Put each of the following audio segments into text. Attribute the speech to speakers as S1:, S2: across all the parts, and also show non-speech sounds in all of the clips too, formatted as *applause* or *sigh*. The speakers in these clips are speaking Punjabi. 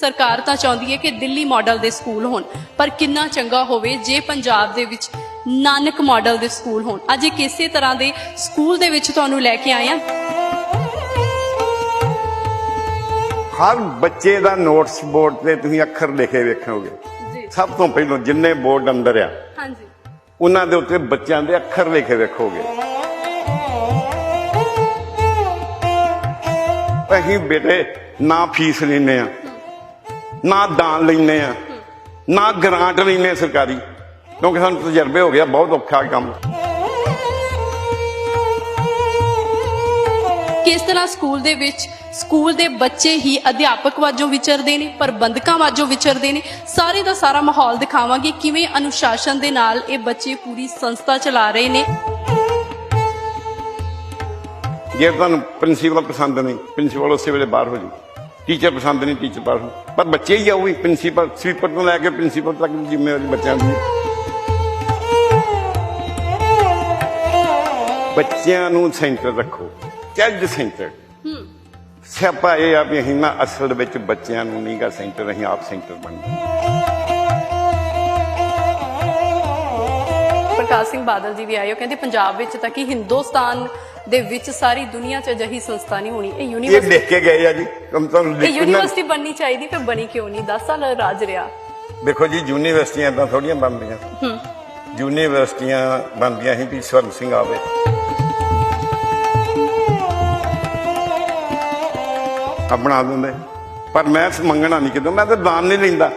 S1: ਸਰਕਾਰ ਤਾਂ ਚਾਹੁੰਦੀ ਹੈ ਕਿ ਦਿੱਲੀ ਮਾਡਲ ਦੇ ਸਕੂਲ ਹੋਣ ਪਰ ਕਿੰਨਾ ਚੰਗਾ ਹੋਵੇ ਜੇ ਪੰਜਾਬ ਦੇ ਵਿੱਚ ਨਾਨਕ ਮਾਡਲ ਦੇ ਸਕੂਲ ਹੋਣ। ਅੱਜ ਇੱਕ ਇਸੇ ਤਰ੍ਹਾਂ ਦੇ ਸਕੂਲ ਦੇ ਵਿੱਚ ਤੁਹਾਨੂੰ ਲੈ ਕੇ ਆਏ ਹਾਂ
S2: ਹਰ ਬੱਚੇ ਦਾ ਨੋਟਸ ਬੋਰਡ ਤੇ ਤੁਸੀਂ ਅੱਖਰ ਲਿਖੇ ਵੇਖੋਗੇ।
S1: ਜੀ।
S2: ਸਭ ਤੋਂ ਪਹਿਲਾਂ ਜਿੰਨੇ ਬੋਰਡ ਅੰਦਰ ਆ
S1: ਹਾਂਜੀ।
S2: ਉਹਨਾਂ ਦੇ ਉੱਤੇ ਬੱਚਿਆਂ ਦੇ ਅੱਖਰ ਲਿਖੇ ਵੇਖੋਗੇ। ਅਸੀਂ ਬੇਟੇ ਨਾ ਫੀਸ ਲੈਨੇ ਆ। ਨਾ ਦਾਨ ਲੈਨੇ ਆ ਨਾ ਗ੍ਰਾਂਟ ਲੈਨੇ ਸਰਕਾਰੀ। ਕਿਉਂਕਿ ਸਾਨੂੰ ਤਜਰਬੇ ਹੋ ਗਿਆ ਬਹੁਤ ਔਖਾ ਕੰਮ।
S1: ਕਿਸ ਤਰ੍ਹਾਂ ਸਕੂਲ ਦੇ ਵਿੱਚ ਸਕੂਲ ਦੇ ਬੱਚੇ ਹੀ ਅਧਿਆਪਕ ਵਜੋਂ ਵਿਚਰਦੇ ਨੇ ਪ੍ਰਬੰਧਕਾਂ ਵਜੋਂ ਵਿਚਰਦੇ ਨੇ ਸਾਰੇ ਦਾ ਸਾਰਾ ਮਾਹੌਲ ਦਿਖਾਵਾਂਗੇ ਕਿਵੇਂ ਅਨੁਸ਼ਾਸਨ ਦੇ ਨਾਲ ਇਹ ਬੱਚੇ ਪੂਰੀ ਸੰਸਥਾ ਚਲਾ ਰਹੇ ਨੇ।
S2: ਜੇ ਤੁਹਾਨੂੰ ਪ੍ਰਿੰਸੀਪਲ ਪਸੰਦ ਨਹੀਂ ਪ੍ਰਿੰਸੀਪਲ ਉਸੇ ਵੇਲੇ ਬਾਹਰ ਹੋ ਜੂ ਟੀਚਰ ਪਸੰਦ ਨਹੀਂ ਟੀਚਰ ਹੋ ਪਰ ਬੱਚੇ ਹੀ ਆ ਉਹ ਵੀ ਪ੍ਰਿੰਸੀਪਲ ਸਵੀਪਰ ਤੋਂ ਲੈ ਕੇ ਪ੍ਰਿੰਸੀਪਲ ਤੱਕ ਦੀ ਜ਼ਿੰਮੇਵਾਰੀ ਬੱਚਿਆਂ ਦੀ। ਬੱਚਿਆਂ ਨੂੰ ਸੈਂਟਰ ਰੱਖੋ ਚੱਜ ਸੈਂਟਰ। ਸਿਆਪਾ ਇਹ ਆ ਵੀ ਅਸੀਂ ਨਾ ਅਸਲ ਵਿੱਚ ਬੱਚਿਆਂ ਨੂੰ ਨਹੀਂਗਾ ਸੈਂਟਰ ਅਸੀਂ ਆਪ ਸੈਂਟਰ ਬਣਦੇ
S1: ਪ੍ਰਕਾਸ਼ ਸਿੰਘ ਬਾਦਲ ਜੀ ਵੀ ਆਏ ਉਹ ਕਹਿੰਦੇ ਪੰਜਾਬ ਵਿੱਚ ਤਾਂ ਕਿ ਹਿੰਦੁਸਤਾਨ ਦੇ ਵਿੱਚ ਸਾਰੀ ਦੁਨੀਆ 'ਚ ਅਜਿਹੀ ਸੰਸਥਾ ਨਹੀਂ ਹੋਣੀ। ਇਹ
S2: ਇਹ
S1: ਯੂਨੀਵਰਸਿਟੀ
S2: ਲਿਖ ਕੇ ਗਏ ਆ ਜੀ। ਤੁਮ ਤੁਹਾਨੂੰ
S1: ਇਹ
S2: ਲਿਖ ਕੇ ਨਾ-
S1: ਯੂਨੀਵਰਸਿਟੀ ਬਣਨੀ ਚਾਹੀਦੀ ਫਿਰ ਬਣੀ ਕਿਉਂ ਨਹੀਂ? 10 ਸਾਲ ਰਾਜ ਰਿਹਾ।
S2: ਦੇਖੋ ਜੀ ਯੂਨੀਵਰਸਿਟੀਆਂ ਤਾਂ ਥੋੜੀਆਂ ਬਣਦੀਆਂ। ਯੂਨੀਵਰਸਿਟੀਆਂ ਬਣਦੀਆਂ ਸੀ ਵੀ ਸਵਰਨ ਸਿੰਘ ਆਵੇ। ਆ ਬਣਾ ਦਿੰਦੇ। ਪਰ ਮੈਂ ਮੰਗਣਾ ਨਹੀਂ ਕਿਦੋਂ ਮੈਂ ਤਾਂ ਦਾਨ ਨਹੀਂ ਲੈਂਦਾ।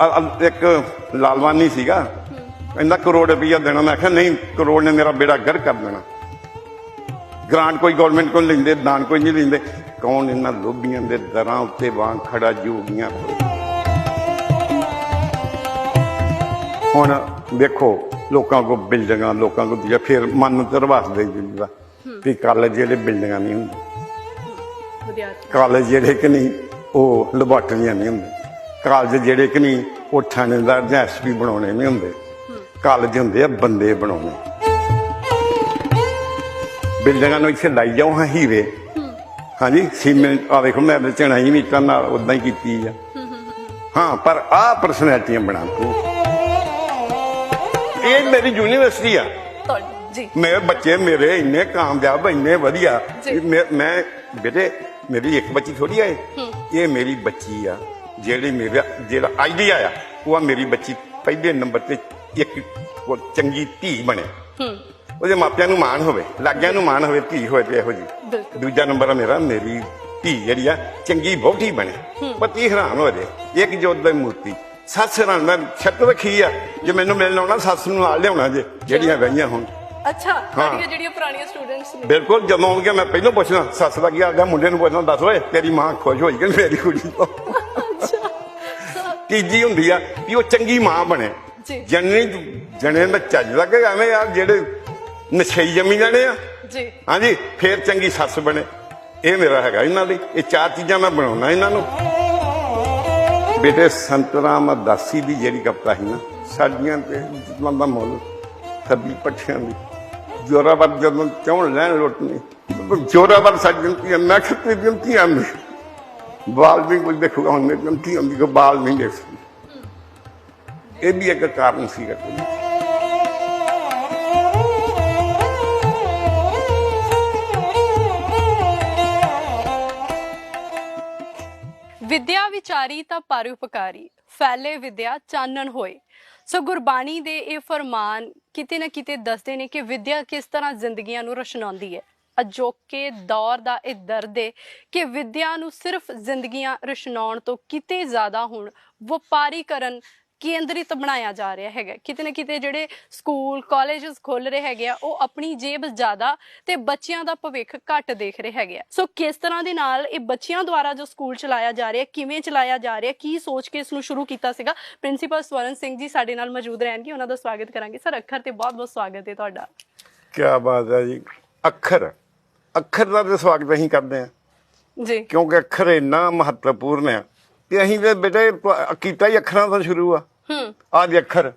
S2: ਆ- ਆ ਇੱਕ ਲਾਲਵਾਨੀ ਸੀਗਾ। ਕਹਿੰਦਾ ਕਰੋੜ ਰੁਪਈਆ ਦੇਣਾ। ਮੈਂ ਕਿਹਾ ਨਹੀਂ ਕਰੋੜ ਨੇ ਮੇਰਾ ਬੇੜਾ ਗਰ ਕਰ ਦੇਣਾ। ਗ੍ਰਾਂਟ ਕੋਈ ਗਵਰਨਮੈਂਟ ਕੋਲ ਲੈਂਦੇ ਦਾਨ ਕੋਈ ਨਹੀਂ ਲੈਂਦੇ। ਕੌਣ ਇਹਨਾਂ ਲੋਭੀਆਂ ਦੇ ਦਰਾਂ ਉੱਤੇ ਵਾਂਗ ਖੜਾ ਜੋਗੀਆਂ? ਹੁਣ ਦੇਖੋ ਲੋਕਾਂ ਕੋ ਬਿਲਡਿੰਗਾਂ ਲੋਕਾਂ ਕੋ ਦੂਜਾ ਫਿਰ ਮਨ ਨੂੰ ਤਰਵਾਸ ਦੇ ਦਿੰਦਾ ਵੀ ਕਾਲਜ ਜਿਹੜੇ ਬਿਲਡਿੰਗਾਂ ਨਹੀਂ ਹੁੰਦੇ ਕਾਲਜ ਜਿਹੜੇ ਕਿ ਨਹੀਂ ਉਹ ਲੈਬਾਰਟਰੀਆਂ ਨਹੀਂ ਹੁੰਦੇ। ਕਾਲਜ ਜਿਹੜੇ ਕਿ ਨਹੀਂ ਉਹ ਥਾਣੇਦਾਰ ਜਾਂ ਐਸਪੀ ਬਣਾਉਣੇ ਨਹੀਂ ਹੁੰਦੇ। ਕਾਲਜ ਹੁੰਦੇ ਆ ਬੰਦੇ ਬਣਾਉਣੇ। ਬਿਲਡਿੰਗਾਂ ਨੂੰ ਇੱਥੇ ਲਾਈ ਜਾਓ ਹਾਂ ਹੀਰੇ। ਹਾਂਜੀ ਸੀਮੈਂਟ ਆ ਦੇਖੋ ਮੈਂ ਚਣਾਈ ਵੀ ਤਾਂ ਨਾਲ ਉਦਾਂ ਹੀ ਕੀਤੀ ਆ। ਹਾਂ ਪਰ ਆ ਪਰਸਨੈਲਿਟੀਆਂ ਬਣਾ ਤੂੰ। ਇਹ ਮੇਰੀ ਯੂਨੀਵਰਸਿਟੀ ਆ।
S1: ਜੀ।
S2: ਮੇਰੇ ਬੱਚੇ ਮੇਰੇ ਇੰਨੇ ਕਾਮਯਾਬ ਇੰਨੇ ਵਧੀਆ। ਮੈਂ ਬੇਟੇ ਮੇਰੀ ਇੱਕ ਬੱਚੀ ਥੋੜੀ ਆ ਇਹ। ਮੇਰੀ ਬੱਚੀ ਆ ਜਿਹੜੀ ਮੇਰਾ ਜਿਹੜਾ ਆਈਡੀਆ ਆ ਉਹ ਆ ਮੇਰੀ ਬੱਚੀ ਪਹਿਲੇ ਨੰਬਰ ਤੇ ਇੱਕ ਚੰਗੀ ਧੀ ਬਣੇ।
S1: ਹੂੰ।
S2: ਉਹਦੇ ਮਾਪਿਆਂ ਨੂੰ ਮਾਣ ਹੋਵੇ ਲਾਗਿਆਂ ਨੂੰ ਮਾਣ ਹੋਵੇ ਧੀ ਹੋਵੇ ਤੇ ਇਹੋ ਜੀ। ਦੂਜਾ ਨੰਬਰ ਆ ਮੇਰਾ ਮੇਰੀ ਧੀ ਜਿਹੜੀ ਆ ਚੰਗੀ ਬਹੁਤੀ ਬਣੇ। ਪਤੀ ਹੈਰਾਨ ਹੋ ਜੇ ਇੱਕ ਜੋਤ ਦੀ ਮੂਰਤੀ। ਸੱਸ ਹੈਰਾਨ ਮੈਂ ਛੱਤ ਰੱਖੀ ਆ। ਜੇ ਮੈਨੂੰ ਮਿਲਣ ਆਉਣਾ ਸੱਸ ਨੂੰ ਨਾਲ ਲਿਆਉਣਾ ਜੇ ਜਿਹੜੀਆਂ ਵਹੀਆਂ ਹੁਣ।
S1: ਅੱਛਾ ਤੁਹਾਡੀਆਂ ਜਿਹੜੀਆਂ ਪੁਰਾਣੀਆਂ ਸਟੂਡੈਂਟਸ ਨੇ।
S2: ਬਿਲਕੁਲ ਜਦੋਂ ਆਉਣਗੇ ਮੈਂ ਪਹਿਲਾਂ ਪੁੱਛਣਾ ਸੱਸ ਦਾ ਕੀ ਆਖਦਾ ਮੁੰਡੇ ਨੂੰ ਪੁੱਛਣਾ ਦੱਸ ਓਏ ਤੇਰੀ ਮਾਂ ਖੁਸ਼ ਹੋਈ ਕਿ ਮੇਰੀ ਕੁੜੀ ਤੋਂ? ਤੀਜੀ ਹੁੰਦੀ ਆ ਵੀ ਉਹ ਚੰਗੀ ਮਾਂ ਬਣੇ। ਜਨਨੀ ਜਣੇ ਦਾ ਚੱਜ ਲੱਗੇ ਐਵੇਂ ਯਾਰ ਜਿਹੜੇ ਨਸ਼ਈ ਜੰਮੀ ਜਾਣੇ ਆ।
S1: ਜੀ।
S2: ਹਾਂਜੀ ਫੇਰ ਚੰਗੀ ਸੱਸ ਬਣੇ। ਇਹ ਮੇਰਾ ਹੈਗਾ ਇਹਨਾਂ ਲਈ। ਇਹ ਚਾਰ ਚੀਜ਼ਾਂ ਮੈਂ ਬਣਾਉਣਾ ਇਹਨਾਂ ਨੂੰ। ਬੇਟੇ ਸੰਤਰਾਮ ਦਾਸੀ ਦੀ ਜਿਹੜੀ ਕਪਤਾ ਸੀ ਨਾ ਸਾਡੀਆਂ ਤੇ ਦਾ ਮੁੱਲ ਸੱਬੀ ਪੱਠਿਆਂ ਦੀ। ਜੋਰਾਵਰ ਜਦੋਂ ਚੌਣ ਲੈਣ ਰੋਟਨੀ ਜੋਰਾਵਰ ਸੱਜਣਤੀ ਮੈਂ ਖੱਤੇ ਜੰਤੀ ਆਂਦੀ ਬਾਲ ਵੀ ਕੋਈ ਦੇਖੂਗਾ ਹੁਣ ਮੇਰੀ ਜੰਤੀ ਆਂਦੀ ਕੋ ਬਾਲ ਨਹੀਂ ਦੇਖ ਸਕਦੀ। ਇਹ ਵੀ ਇੱਕ ਕਾਰਨ ਸੀਗਾ। ਕੋਈ
S1: ਵਿਦਿਆ ਵਿਚਾਰੀ ਤਾਂ ਪਰਉਪਕਾਰੀ, ਫੈਲੇ ਵਿਦਿਆ ਚਾਨਣ ਹੋਏ। ਸੋ ਗੁਰਬਾਣੀ ਦੇ ਇਹ ਫਰਮਾਨ ਕਿਤੇ ਨਾ ਕਿਤੇ ਦੱਸਦੇ ਨੇ ਕਿ ਵਿਦਿਆ ਕਿਸ ਤਰ੍ਹਾਂ ਜ਼ਿੰਦਗੀਆਂ ਨੂੰ ਰਸ਼ਨਾਉਂਦੀ ਹੈ। ਅਜੋਕੇ ਦੌਰ ਦਾ ਇਹ ਦਰਦ ਹੈ ਕਿ ਵਿਦਿਆ ਨੂੰ ਸਿਰਫ ਜ਼ਿੰਦਗੀਆਂ ਰਸ਼ਨਾਉਣ ਤੋਂ ਕਿਤੇ ਜ਼ਿਆਦਾ ਹੁਣ ਵਪਾਰੀਕਰਨ ਕੇਂਦਰਿਤ ਬਣਾਇਆ ਜਾ ਰਿਹਾ ਹੈਗਾ। ਕਿਤੇ ਨਾ ਕਿਤੇ ਜਿਹੜੇ ਸਕੂਲ ਕਾਲਜਸ ਖੁੱਲ ਰਹੇ ਹੈਗੇ ਆ ਉਹ ਆਪਣੀ ਜੇਬ ਜ਼ਿਆਦਾ ਤੇ ਬੱਚਿਆਂ ਦਾ ਭਵਿੱਖ ਘੱਟ ਦੇਖ ਰਹੇ ਹੈਗੇ ਆ। ਸੋ ਕਿਸ ਤਰ੍ਹਾਂ ਦੇ ਨਾਲ ਇਹ ਬੱਚਿਆਂ ਦੁਆਰਾ ਜੋ ਸਕੂਲ ਚਲਾਇਆ ਜਾ ਰਿਹਾ ਕਿਵੇਂ ਚਲਾਇਆ ਜਾ ਰਿਹਾ ਕੀ ਸੋਚ ਕੇ ਇਸ ਨੂੰ ਸ਼ੁਰੂ ਕੀਤਾ ਸੀਗਾ? ਪ੍ਰਿੰਸੀਪਲ ਸਵਰਨ ਸਿੰਘ ਜੀ ਸਾਡੇ ਨਾਲ ਮੌਜੂਦ ਰਹਿਣਗੇ ਉਹਨਾਂ ਦਾ ਸਵਾਗਤ ਕਰਾਂਗੇ। ਸਰ ਅੱਖਰ ਤੇ ਬਹੁਤ ਬਹੁਤ ਸਵਾਗਤ ਹੈ ਤੁਹਾਡਾ।
S2: ਕੀ ਬਾਤ ਹੈ ਜੀ। ਅੱਖਰ ਅੱਖਰ ਦਾ ਤਾਂ ਸਵਾਗਤ ਅਸੀਂ ਕਰਦੇ ਹਾਂ।
S1: ਜੀ।
S2: ਕਿਉਂਕਿ ਅੱਖਰ ਇੰਨਾ ਮਹੱਤਵਪੂਰਨ ਹੈ ਤੇ ਅਸੀਂ ਤੇ ਬੇਟੇ ਪ- ਕੀਤਾ ਹੀ ਅੱਖਰਾਂ ਤੋਂ ਸ਼ੁਰੂ ਆ।
S1: ਹੂੰ।
S2: ਆਜ ਅੱਖਰ।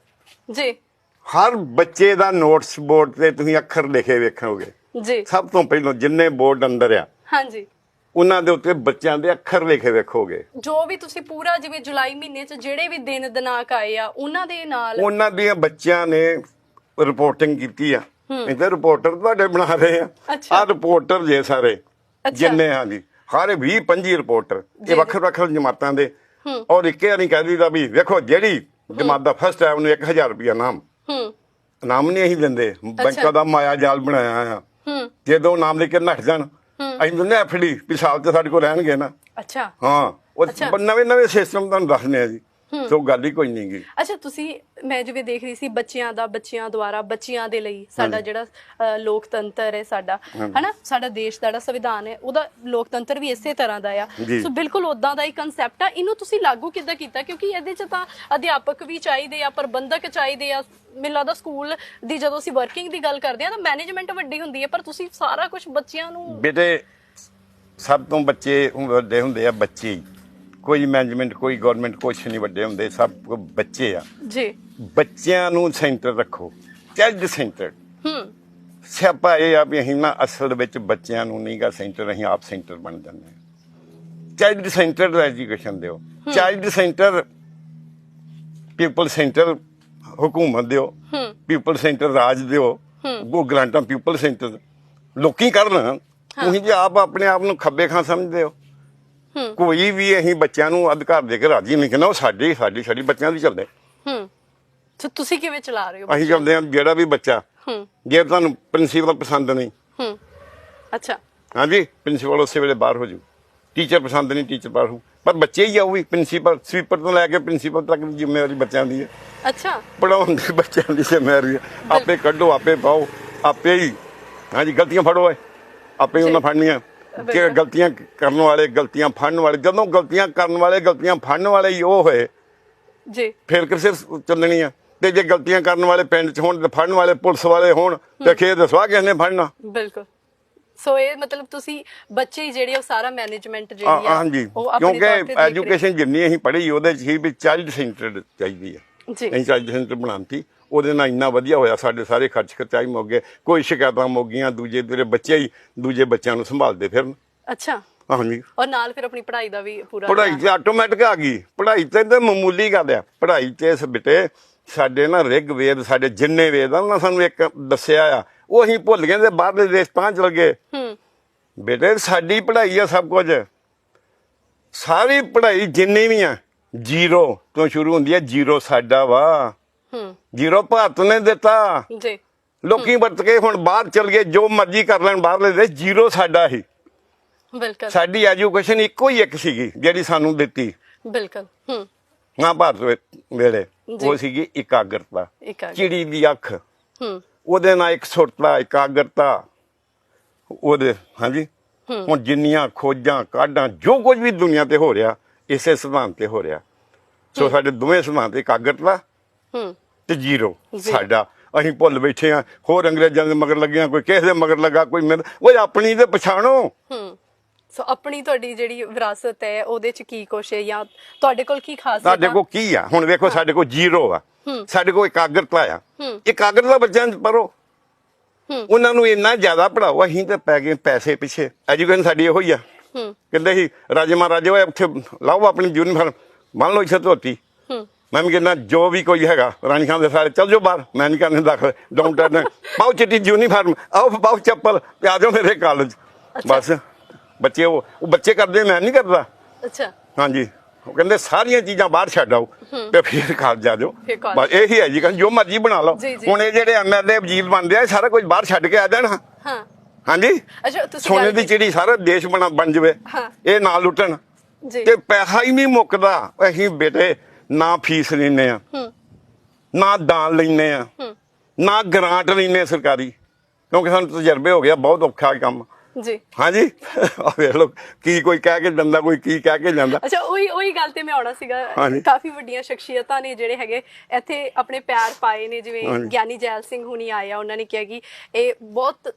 S1: ਜੀ।
S2: ਹਰ ਬੱਚੇ ਦਾ ਨੋਟਸ ਬੋਰਡ ਤੇ ਤੁਸੀਂ ਅੱਖਰ ਲਿਖੇ ਵੇਖੋਗੇ।
S1: ਜੀ।
S2: ਸਭ ਤੋਂ ਪਹਿਲਾਂ ਜਿੰਨੇ ਬੋਰਡ ਅੰਦਰ ਆ
S1: ਹਾਂਜੀ।
S2: ਉਹਨਾਂ ਦੇ ਉੱਤੇ ਬੱਚਿਆਂ ਦੇ ਅੱਖਰ ਲਿਖੇ ਵੇਖੋਗੇ।
S1: ਜੋ ਵੀ ਤੁਸੀਂ ਪੂਰਾ ਜਿਵੇਂ ਜੁਲਾਈ ਮਹੀਨੇ 'ਚ ਜਿਹੜੇ ਵੀ ਦਿਨ ਦਿਨਾਕ ਆਏ ਆ ਉਹਨਾਂ ਦੇ ਨਾਲ
S2: ਉਹਨਾਂ ਦੀਆਂ ਬੱਚਿਆਂ ਨੇ ਰਿਪੋਰਟਿੰਗ ਕੀਤੀ ਆ। ਇਹਦੇ ਰਿਪੋਰਟਰ ਤੁਹਾਡੇ ਬਣਾ ਰਹੇ ਆ।
S1: ਅੱਛਾ।
S2: ਆ ਰਿਪੋਰਟਰ ਜੇ ਸਾਰੇ
S1: ਅੱਛਾ।
S2: ਜਿੰਨੇ ਹਾਂ ਜੀ। ਸਾਰੇ 20 25 ਰਿਪੋਰਟਰ ਇਹ ਵੱਖ ਵੱਖ ਜਮਾਤਾਂ ਦੇ। ਔਰ ਇੱਕੇ ਨਹੀਂ ਕਹਿ ਦਈਦਾ ਵੀ ਵੇਖੋ ਜਿਹੜੀ ਜਮਾਤ ਦਾ ਫਸਟ ਹੈ ਉਹਨੂੰ 1000 ਰੁਪਇਆ ਨਾਮ।
S1: ਹੂੰ।
S2: ਨਾਮ ਨਹੀਂ ਅਸੀਂ ਦਿੰਦੇ ਬੈਂਕਾਂ ਦਾ ਮਾਇਆ ਜਾਲ ਬਣਾਇਆ ਆ ਜਦੋਂ ਨਾਮ ਲੈ ਕੇ ਨੱਠ ਜਾਣ ਅਸੀਂ ਦਿੰਦੇ ਐਫਡੀ ਸਾਲ ਤੇ ਸਾਡੇ ਕੋਲ ਰਹਿਣਗੇ ਨਾ।
S1: ਅੱਛਾ।
S2: ਹਾਂ। ਉਹ ਨਵੇਂ ਨਵੇਂ ਸਿਸਟਮ ਤੁਹਾਨੂੰ ਦੱਸਨੇ ਆ ਜੀ। ਸੋ ਗੱਲ ਹੀ ਕੋਈ ਨਹੀਂ ਗੀ।
S1: ਅੱਛਾ ਤੁਸੀਂ ਮੈਂ ਜਿਵੇਂ ਦੇਖ ਰਹੀ ਸੀ ਬੱਚਿਆਂ ਦਾ ਬੱਚਿਆਂ ਦੁਆਰਾ ਬੱਚਿਆਂ ਦੇ ਲਈ ਸਾਡਾ ਜਿਹੜਾ ਲੋਕਤੰਤਰ ਹੈ ਸਾਡਾ ਹਨਾ? ਸਾਡਾ ਦੇਸ਼ ਦਾ ਜਿਹੜਾ ਸੰਵਿਧਾਨ ਹੈ ਉਹਦਾ ਲੋਕਤੰਤਰ ਵੀ ਇਸੇ ਤਰ੍ਹਾਂ ਦਾ ਆ। ਸੋ ਬਿਲਕੁਲ ਉਦਾਂ ਦਾ ਹੀ ਕਨਸੈਪਟ ਆ। ਇਹਨੂੰ ਤੁਸੀਂ ਲਾਗੂ ਕਿੱਦਾਂ ਕੀਤਾ? ਕਿਉਂਕਿ ਇਹਦੇ ਚ ਤਾਂ ਅਧਿਆਪਕ ਵੀ ਚਾਹੀਦੇ ਆ ਪ੍ਰਬੰਧਕ ਚਾਹੀਦੇ ਆ। ਮੈਨੂੰ ਲੱਗਦਾ ਸਕੂਲ ਦੀ ਜਦੋਂ ਅਸੀਂ ਵਰਕਿੰਗ ਦੀ ਗੱਲ ਕਰਦੇ ਆ ਤਾਂ ਮੈਨੇਜਮੈਂਟ ਵੱਡੀ ਹੁੰਦੀ ਹੈ ਪਰ ਤੁਸੀਂ ਸਾਰਾ ਕੁਝ ਬੱਚਿਆਂ ਨੂੰ
S2: ਬੇਟੇ ਸਭ ਤੋਂ ਬੱਚੇ ਵੱਡੇ ਹੁੰਦੇ ਆ ਬੱਚੇ। ਕੋਈ ਮੈਨੇਜਮੈਂਟ ਕੋਈ ਗਵਰਨਮੈਂਟ ਕੁਛ ਨਹੀਂ ਵੱਡੇ ਹੁੰਦੇ ਸਭ ਬੱਚੇ ਆ।
S1: ਜੀ।
S2: ਬੱਚਿਆਂ ਨੂੰ ਸੈਂਟਰ ਰੱਖੋ ਚਾਈਲਡ ਸੈਂਟਰ
S1: ਹੂੰ।
S2: ਸਿਆਪਾ ਇਹ ਆ ਵੀ ਅਸੀਂ ਨਾ ਅਸਲ ਵਿੱਚ ਬੱਚਿਆਂ ਨੂੰ ਨਹੀਂਗਾ ਸੈਂਟਰ ਅਸੀਂ ਆਪ ਸੈਂਟਰ ਬਣ ਜਾਂਦੇ ਹਾਂ। ਚਾਈਲਡ ਸੈਂਟਰ ਐਜੂਕੇਸ਼ਨ ਦਿਓ। ਚਾਈਲਡ ਸੈਂਟਰ ਪੀਪਲ ਸੈਂਟਰ ਹਕੂਮਤ ਦਿਓ। ਪੀਪਲ ਸੈਂਟਰ ਰਾਜ ਦਿਓ। ਉਹ ਗ੍ਰਾਂਟਾਂ ਪੀਪਲ ਸੈਂਟਰ ਲੋਕੀ ਕਰਨ। ਤੁਸੀਂ ਜੇ ਆਪ ਆਪਣੇ ਆਪ ਨੂੰ ਖੱਬੇ ਖਾਂ ਸਮਝਦੇ ਹੂੰ। ਕੋਈ ਵੀ ਅਸੀਂ ਬੱਚਿਆਂ ਨੂੰ ਅਧਿਕਾਰ ਦੇ ਕੇ ਰਾਜੀ ਨਹੀਂ ਕਹਿੰਦਾ ਉਹ ਸਾਡੀ ਸਾਡੀ ਸਾਡੀ ਬੱਚਿਆਂ ਦੀ ਚੱਲਦੇ।
S1: ਹੂੰ। ਸੋ ਤੁਸੀਂ ਕਿਵੇਂ ਚਲਾ ਰਹੇ ਹੋ
S2: ਅਸੀਂ ਚਾਹੁੰਦੇ ਹਾਂ ਜਿਹੜਾ ਵੀ ਬੱਚਾ।
S1: ਹੂੰ।
S2: ਜੇ ਤੁਹਾਨੂੰ ਪ੍ਰਿੰਸੀਪਲ ਪਸੰਦ ਨਹੀਂ।
S1: ਹੂੰ। ਅੱਛਾ।
S2: ਹਾਂਜੀ ਪ੍ਰਿੰਸੀਪਲ ਉਸੇ ਵੇਲੇ ਬਾਹਰ ਹੋ ਜੂ। ਟੀਚਰ ਪਸੰਦ ਨਹੀਂ ਟੀਚਰ ਬਾਹਰ ਹੋ ਪਰ ਬੱਚੇ ਹੀ ਆ ਉਹ ਵੀ ਪ੍ਰਿੰਸੀਪਲ ਸਵੀਪਰ ਤੋਂ ਲੈ ਕੇ ਪ੍ਰਿੰਸੀਪਲ ਤੱਕ ਦੀ ਜ਼ਿੰਮੇਵਾਰੀ ਬੱਚਿਆਂ ਦੀ ਹੈ।
S1: ਅੱਛਾ।
S2: ਪੜਾਉਣ ਦੀ ਬੱਚਿਆਂ ਦੀ ਜ਼ਿੰਮੇਵਾਰੀ ਹੈ। ਆਪੇ ਕੱਢੋ ਆਪੇ ਪਾਓ ਆਪੇ ਹੀ। ਹਾਂਜੀ ਗਲਤੀਆਂ ਫੜੋ ਆਪੇ ਉਹਨਾਂ ਫੜਨੀਆਂ। ਕਿ। ਗਲਤੀਆਂ ਕਰਨ ਵਾਲੇ ਗਲਤੀਆਂ ਫੜਨ ਵਾਲੇ ਜਦੋਂ ਗਲਤੀਆਂ ਕਰਨ ਵਾਲੇ ਗਲਤੀਆਂ ਫੜਨ ਵਾਲੇ ਹੀ ਉਹ ਹੋਏ
S1: ਜੀ।
S2: ਫਿਰ ਕਿਸੇ ਚੱਲਣੀ ਆ ਤੇ ਜੇ ਗਲਤੀਆਂ ਕਰਨ ਵਾਲੇ ਪਿੰਡ 'ਚ ਹੋਣ ਤੇ ਫੜਨ ਵਾਲੇ ਪੁਲਿਸ ਵਾਲੇ ਹੋਣ ਤੇ ਖੇਤ ਦਸਵਾ ਕਿਸ ਨੇ ਫੜਨਾ?
S1: ਬਿਲਕੁਲ। ਸੋ ਇਹ ਮਤਲਬ ਤੁਸੀਂ ਬੱਚੇ ਹੀ ਜਿਹੜੇ ਉਹ ਸਾਰਾ ਮੈਨੇਜਮੈਂਟ ਜਿਹੜੀ ਆ
S2: ਹਾਂਜੀ ਕਿਉਂਕਿ ਐਜੂਕੇਸ਼ਨ ਜਿੰਨੀ ਅਸੀਂ ਪੜ੍ਹੀ ਉਹਦੇ 'ਚ ਹੀ ਵੀ ਚਾਈਲਡ ਸੈਂਟਰ ਚਾਹੀਦੀ ਹੈ
S1: ਜੀ।
S2: ਚਾਈਲਡ ਸੈਂਟਰ ਬਣਾਉਂਤੀ ਉਹਦੇ ਨਾਲ ਇੰਨਾ ਵਧੀਆ ਹੋਇਆ ਸਾਡੇ ਸਾਰੇ ਖਰਚ ਖਰਚਾਈ ਮੁੱਕ ਗਏ। ਕੋਈ ਸ਼ਿਕਾਇਤਾਂ ਮੁੱਕ ਗਈਆਂ ਦੂਜੇ ਤੇਰੇ ਬੱਚੇ ਹੀ ਦੂਜੇ ਬੱਚਿਆਂ ਨੂੰ ਸੰਭਾਲਦੇ ਫਿਰਨ।
S1: ਅੱਛਾ।
S2: ਹਾਂਜੀ।
S1: ਔਰ ਨਾਲ ਫਿਰ ਆਪਣੀ ਪੜ੍ਹਾਈ ਦਾ ਵੀ ਪੂਰਾ
S2: ਪੜ੍ਹਾਈ ਤੇ ਆਟੋਮੈਟਿਕ ਆ ਗਈ। ਪੜ੍ਹਾਈ ਤੇ ਤਾਂ ਮਾਮੂਲੀ ਗੱਲ ਆ। ਪੜ੍ਹਾਈ ਤੇ ਇਸ ਬਿਟੇ ਸਾਡੇ ਨਾ ਰਿਗ ਵੇਦ ਸਾਡੇ ਜਿੰਨੇ ਵੇਦ ਆ ਉਹਨਾਂ ਸਾਨੂੰ ਇੱਕ ਦੱਸਿਆ ਆ। ਉਹ ਅਸੀਂ ਭੁੱਲ ਗਏ ਤੇ ਬਾਹਰਲੇ ਦੇਸ਼ ਤਾਂ ਚਲ ਗਏ।
S1: ਹੂੰ।
S2: ਬੇਟੇ ਸਾਡੀ ਪੜ੍ਹਾਈ ਆ ਸਭ ਕੁਝ। ਸਾਰੀ ਪੜ੍ਹਾਈ ਜਿੰਨੀ ਵੀ ਆ ਜ਼ੀਰੋ ਤੋਂ ਸ਼ੁਰੂ ਹੁੰਦੀ ਹੈ ਜ਼ੀਰੋ ਸਾਡਾ ਵਾ।
S1: ਹੂੰ।
S2: ਜ਼ੀਰੋ ਭਾਰਤ ਨੇ ਦਿੱਤਾ।
S1: ਜੀ।
S2: ਲੋਕੀ ਵਰਤ ਕੇ ਹੁਣ ਬਾਹਰ ਚਲ ਗਏ ਜੋ ਮਰਜ਼ੀ ਕਰ ਲੈਣ ਬਾਹਰਲੇ ਦੇਸ਼ ਜ਼ੀਰੋ ਸਾਡਾ ਹੀ।
S1: ਬਿਲਕੁਲ।
S2: ਸਾਡੀ ਐਜੂਕੇਸ਼ਨ ਇੱਕੋ ਹੀ ਇੱਕ ਸੀਗੀ ਜਿਹੜੀ ਸਾਨੂੰ ਦਿੱਤੀ।
S1: ਬਿਲਕੁਲ ਹੂੰ।
S2: ਨਾ ਭਾਰਤ ਵੇਲੇ। ਉਹ ਸੀਗੀ ਇਕਾਗਰਤਾ। ਚਿੜੀ ਦੀ ਅੱਖ।
S1: ਹੂੰ।
S2: ਉਹਦੇ ਨਾਲ ਇੱਕ ਸੁਰਤਾ ਇਕਾਗਰਤਾ। ਉਹਦੇ ਹਾਂਜੀ? ਹੁਣ ਜਿੰਨੀਆਂ ਖੋਜਾਂ ਕਾਢਾਂ ਜੋ ਕੁਝ ਵੀ ਦੁਨੀਆ ਤੇ ਹੋ ਰਿਹਾ ਇਸੇ ਸਿਧਾਂਤ ਤੇ ਹੋ ਰਿਹਾ। ਸੋ ਸਾਡੇ ਦੋਵੇਂ ਸਿਧਾਂਤ ਇਕਾਗਰਤਾ
S1: ਹੂੰ।
S2: ਤੇ ਜ਼ੀਰੋ। ਸਾਡਾ ਅਸੀਂ ਭੁੱਲ ਬੈਠੇ ਆ ਹੋਰ ਅੰਗਰੇਜ਼ਾਂ ਦੇ ਮਗਰ ਲੱਗਿਆ ਕੋਈ ਕਿਸੇ ਦੇ ਮਗਰ ਲੱਗਾ ਕੋਈ ਮੇਰੇ ਓਏ ਆਪਣੀ ਤੇ ਪਛਾਣੋ।
S1: ਹੂੰ। ਸੋ ਆਪਣੀ ਤੁਹਾਡੀ ਜਿਹੜੀ ਵਿਰਾਸਤ ਹੈ ਉਹਦੇ ਚ ਕੀ ਕੁਛ ਹੈ ਜਾਂ ਤੁਹਾਡੇ ਕੋਲ ਕੀ ਖਾਸ
S2: ਸਾਡੇ ਕੋਲ ਕੀ ਆ? ਹੁਣ ਵੇਖੋ ਸਾਡੇ ਕੋਲ ਜ਼ੀਰੋ ਆ। ਸਾਡੇ ਕੋਲ ਇਕਾਗਰਤਾ ਆ। ਇਕਾਗਰਤਾ ਬੱਚਿਆਂ ਚ ਪਰੋ
S1: ਹੂੰ।
S2: ਉਹਨਾਂ ਨੂੰ ਇੰਨਾ ਜ਼ਿਆਦਾ ਪੜਾਓ ਅਸੀਂ ਤੇ ਪੈ ਗਏ ਪੈਸੇ ਪਿੱਛੇ। ਐਜੂਕੇਸ਼ਨ ਸਾਡੀ ਇਹੋ ਹੀ ਆ।
S1: ਹੂੰ।
S2: ਕਹਿੰਦੇ ਸੀ ਰਾਜੇ ਮਹਾਰਾਜੇ ਉੱਥੇ ਲਾਓ ਆਪਣੀ ਯੂਨੀਫਾਰਮ। ਮੰਨ ਲਓ ਇੱਥੇ ਧੋਤੀ।
S1: ਹੂੰ।
S2: ਮੈਂ ਵੀ ਕਹਿੰਦਾ ਜੋ ਵੀ ਕੋਈ ਹੈਗਾ ਰਾਣੀ ਖਾਨ ਦੇ ਸਾਰੇ ਚੱਲ ਜਾਓ ਬਾਹਰ। ਮੈਂ ਨਹੀਂ ਕਰਨੇ ਦਾਖਲ। ਡੋਂਟ ਟਰਨ ਪਾਓ ਚਿੱਟੀ ਯੂਨੀਫਾਰਮ ਆਓ ਪਾਓ ਚੱਪਲ ਤੇ ਆ ਜਾਓ ਮੇਰੇ ਕਾਲਜ ਬਸ। ਬੱਚੇ ਉਹ ਉਹ ਬੱਚੇ ਕਰਦੇ ਮੈਂ ਨਹੀਂ ਕਰਦਾ।
S1: ਅੱਛਾ।
S2: ਹਾਂਜੀ। ਉਹ ਕਹਿੰਦੇ ਸਾਰੀਆਂ ਚੀਜ਼ਾਂ ਬਾਹਰ ਛੱਡ ਆਓ ਤੇ ਫਿਰ ਕਾਲਜ ਆ ਜਾਓ। ਬਸ ਇਹੀ ਹੈ ਜੀ ਕਹਿੰਦੇ ਜੋ ਮਰਜ਼ੀ ਬਣਾ ਲਓ। ਹੁਣ ਇਹ ਜਿਹੜੇ ਐਮਐਲਏ ਵਜ਼ੀਰ ਬਣਦੇ ਆ ਸਾਰਾ ਕੁਝ ਬਾਹਰ ਛੱਡ ਕੇ ਆ ਜਾਣ।
S1: ਹਾਂ।
S2: ਹਾਂਜੀ?
S1: ਅੱਛਾ ਤੁਸੀਂ
S2: ਸੋਨੇ ਦੀ ਚਿੜੀ ਸਾਰਾ ਦੇਸ਼ ਬਣਾ ਬਣ ਜਵੇ। ਇਹ ਨਾ ਲੁੱਟਣ। ਤੇ ਪੈਸਾ ਹੀ ਨਹੀਂ ਮੁੱਕਦਾ। ਅਸੀਂ ਬੇਟੇ ਨਾ ਫੀਸ ਲੈਨੇ ਆ। ਨਾ ਦਾਨ ਲੈਨੇ ਆ। ਨਾ ਗ੍ਰਾਂਟ ਲੈਨੇ ਸਰਕਾਰੀ। ਕਿਉਂਕਿ ਸਾਨੂੰ ਤਜਰਬੇ ਹੋ ਗਿਆ ਬਹੁਤ ਔਖਾ ਕੰਮ।
S1: ਜੀ।
S2: ਹਾਂਜੀ? ਆ ਵੇਖ ਲਓ ਕੀ ਕੋਈ ਕਹਿ ਕੇ ਜਾਂਦਾ ਕੋਈ ਕੀ ਕਹਿ ਕੇ ਜਾਂਦਾ।
S1: ਅੱਛਾ ਉਹੀ ਉਹੀ ਗੱਲ ਤੇ ਮੈਂ ਆਉਣਾ ਸੀਗਾ। ਕਾਫੀ ਵੱਡੀਆਂ ਸ਼ਖਸੀਅਤਾਂ ਨੇ ਜਿਹੜੇ ਹੈਗੇ ਇੱਥੇ ਆਪਣੇ ਪਿਆਰ ਪਾਏ ਨੇ ਜਿਵੇਂ। ਗਿਆਨੀ ਜੈਲ ਸਿੰਘ ਹੁਣੀ ਆਇਆ ਉਹਨਾਂ ਨੇ ਕਿਹਾ ਕਿ ਇਹ ਬਹੁਤ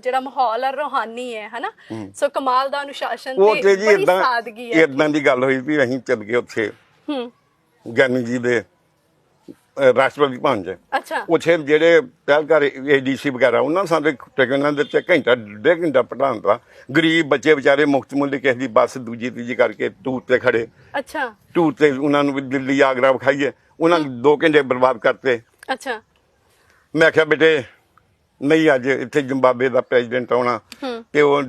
S1: ਜਿਹੜਾ ਮਾਹੌਲ ਹੈ ਰੋਹਾਨੀ ਹੈ ਹਨਾ? ਸੋ ਕਮਾਲ ਦਾ ਅਨੁਸ਼ਾਸਨ
S2: ਤੇ
S1: ਬੜੀ ਸਾਦਗੀ ਹੈ।
S2: ਇਦਾਂ ਦੀ ਗੱਲ ਹੋਈ ਵੀ ਅਸੀਂ ਚੱਲ ਗਏ ਉੱਥੇ।
S1: ਹੂੰ।
S2: ਗਿਆਨੀ ਜੀ ਦੇ ਰਾਸ਼ਟਰਪਤੀ 'ਚ
S1: ਅੱਛਾ।
S2: ਉੱਥੇ ਜਿਹੜੇ ਪਹਿਲਕਾਰ ਏਡੀਸੀ ਵਗੈਰਾ ਉਹਨਾਂ ਸਾਡੇ ਟਿਕਣਾਂ ਦੇ ਤੇ ਘੰਟਾ ਡੇਢ ਘੰਟਾ ਪੜਾਉਣ ਦਾ। ਗਰੀਬ ਬੱਚੇ ਵਿਚਾਰੇ ਮੁਫਤ ਮੁੱਲ ਕਿਸੇ ਦੀ ਬੱਸ ਦੂਜੀ ਤੀਜੀ ਕਰਕੇ ਟੂਰ ਤੇ ਖੜੇ।
S1: ਅੱਛਾ।
S2: ਟੂਰ ਤੇ ਉਹਨਾਂ ਨੂੰ ਦਿੱਲੀ ਆਗਰਾ ਵਿਖਾਈਏ। ਉਹਨਾਂ ਨੇ ਦੋ ਘੰਟੇ ਬਰਬਾਦ ਕਰਤੇ।
S1: ਅੱਛਾ।
S2: ਮੈਂ ਕਿਹਾ ਬੇਟੇ ਨਹੀਂ ਅੱਜ ਇੱਥੇ ਜ਼ਿੰਬਾਬਵੇ ਦਾ ਪ੍ਰੈਜ਼ੀਡੈਂਟ ਆਉਣਾ ਤੇ ਉਹ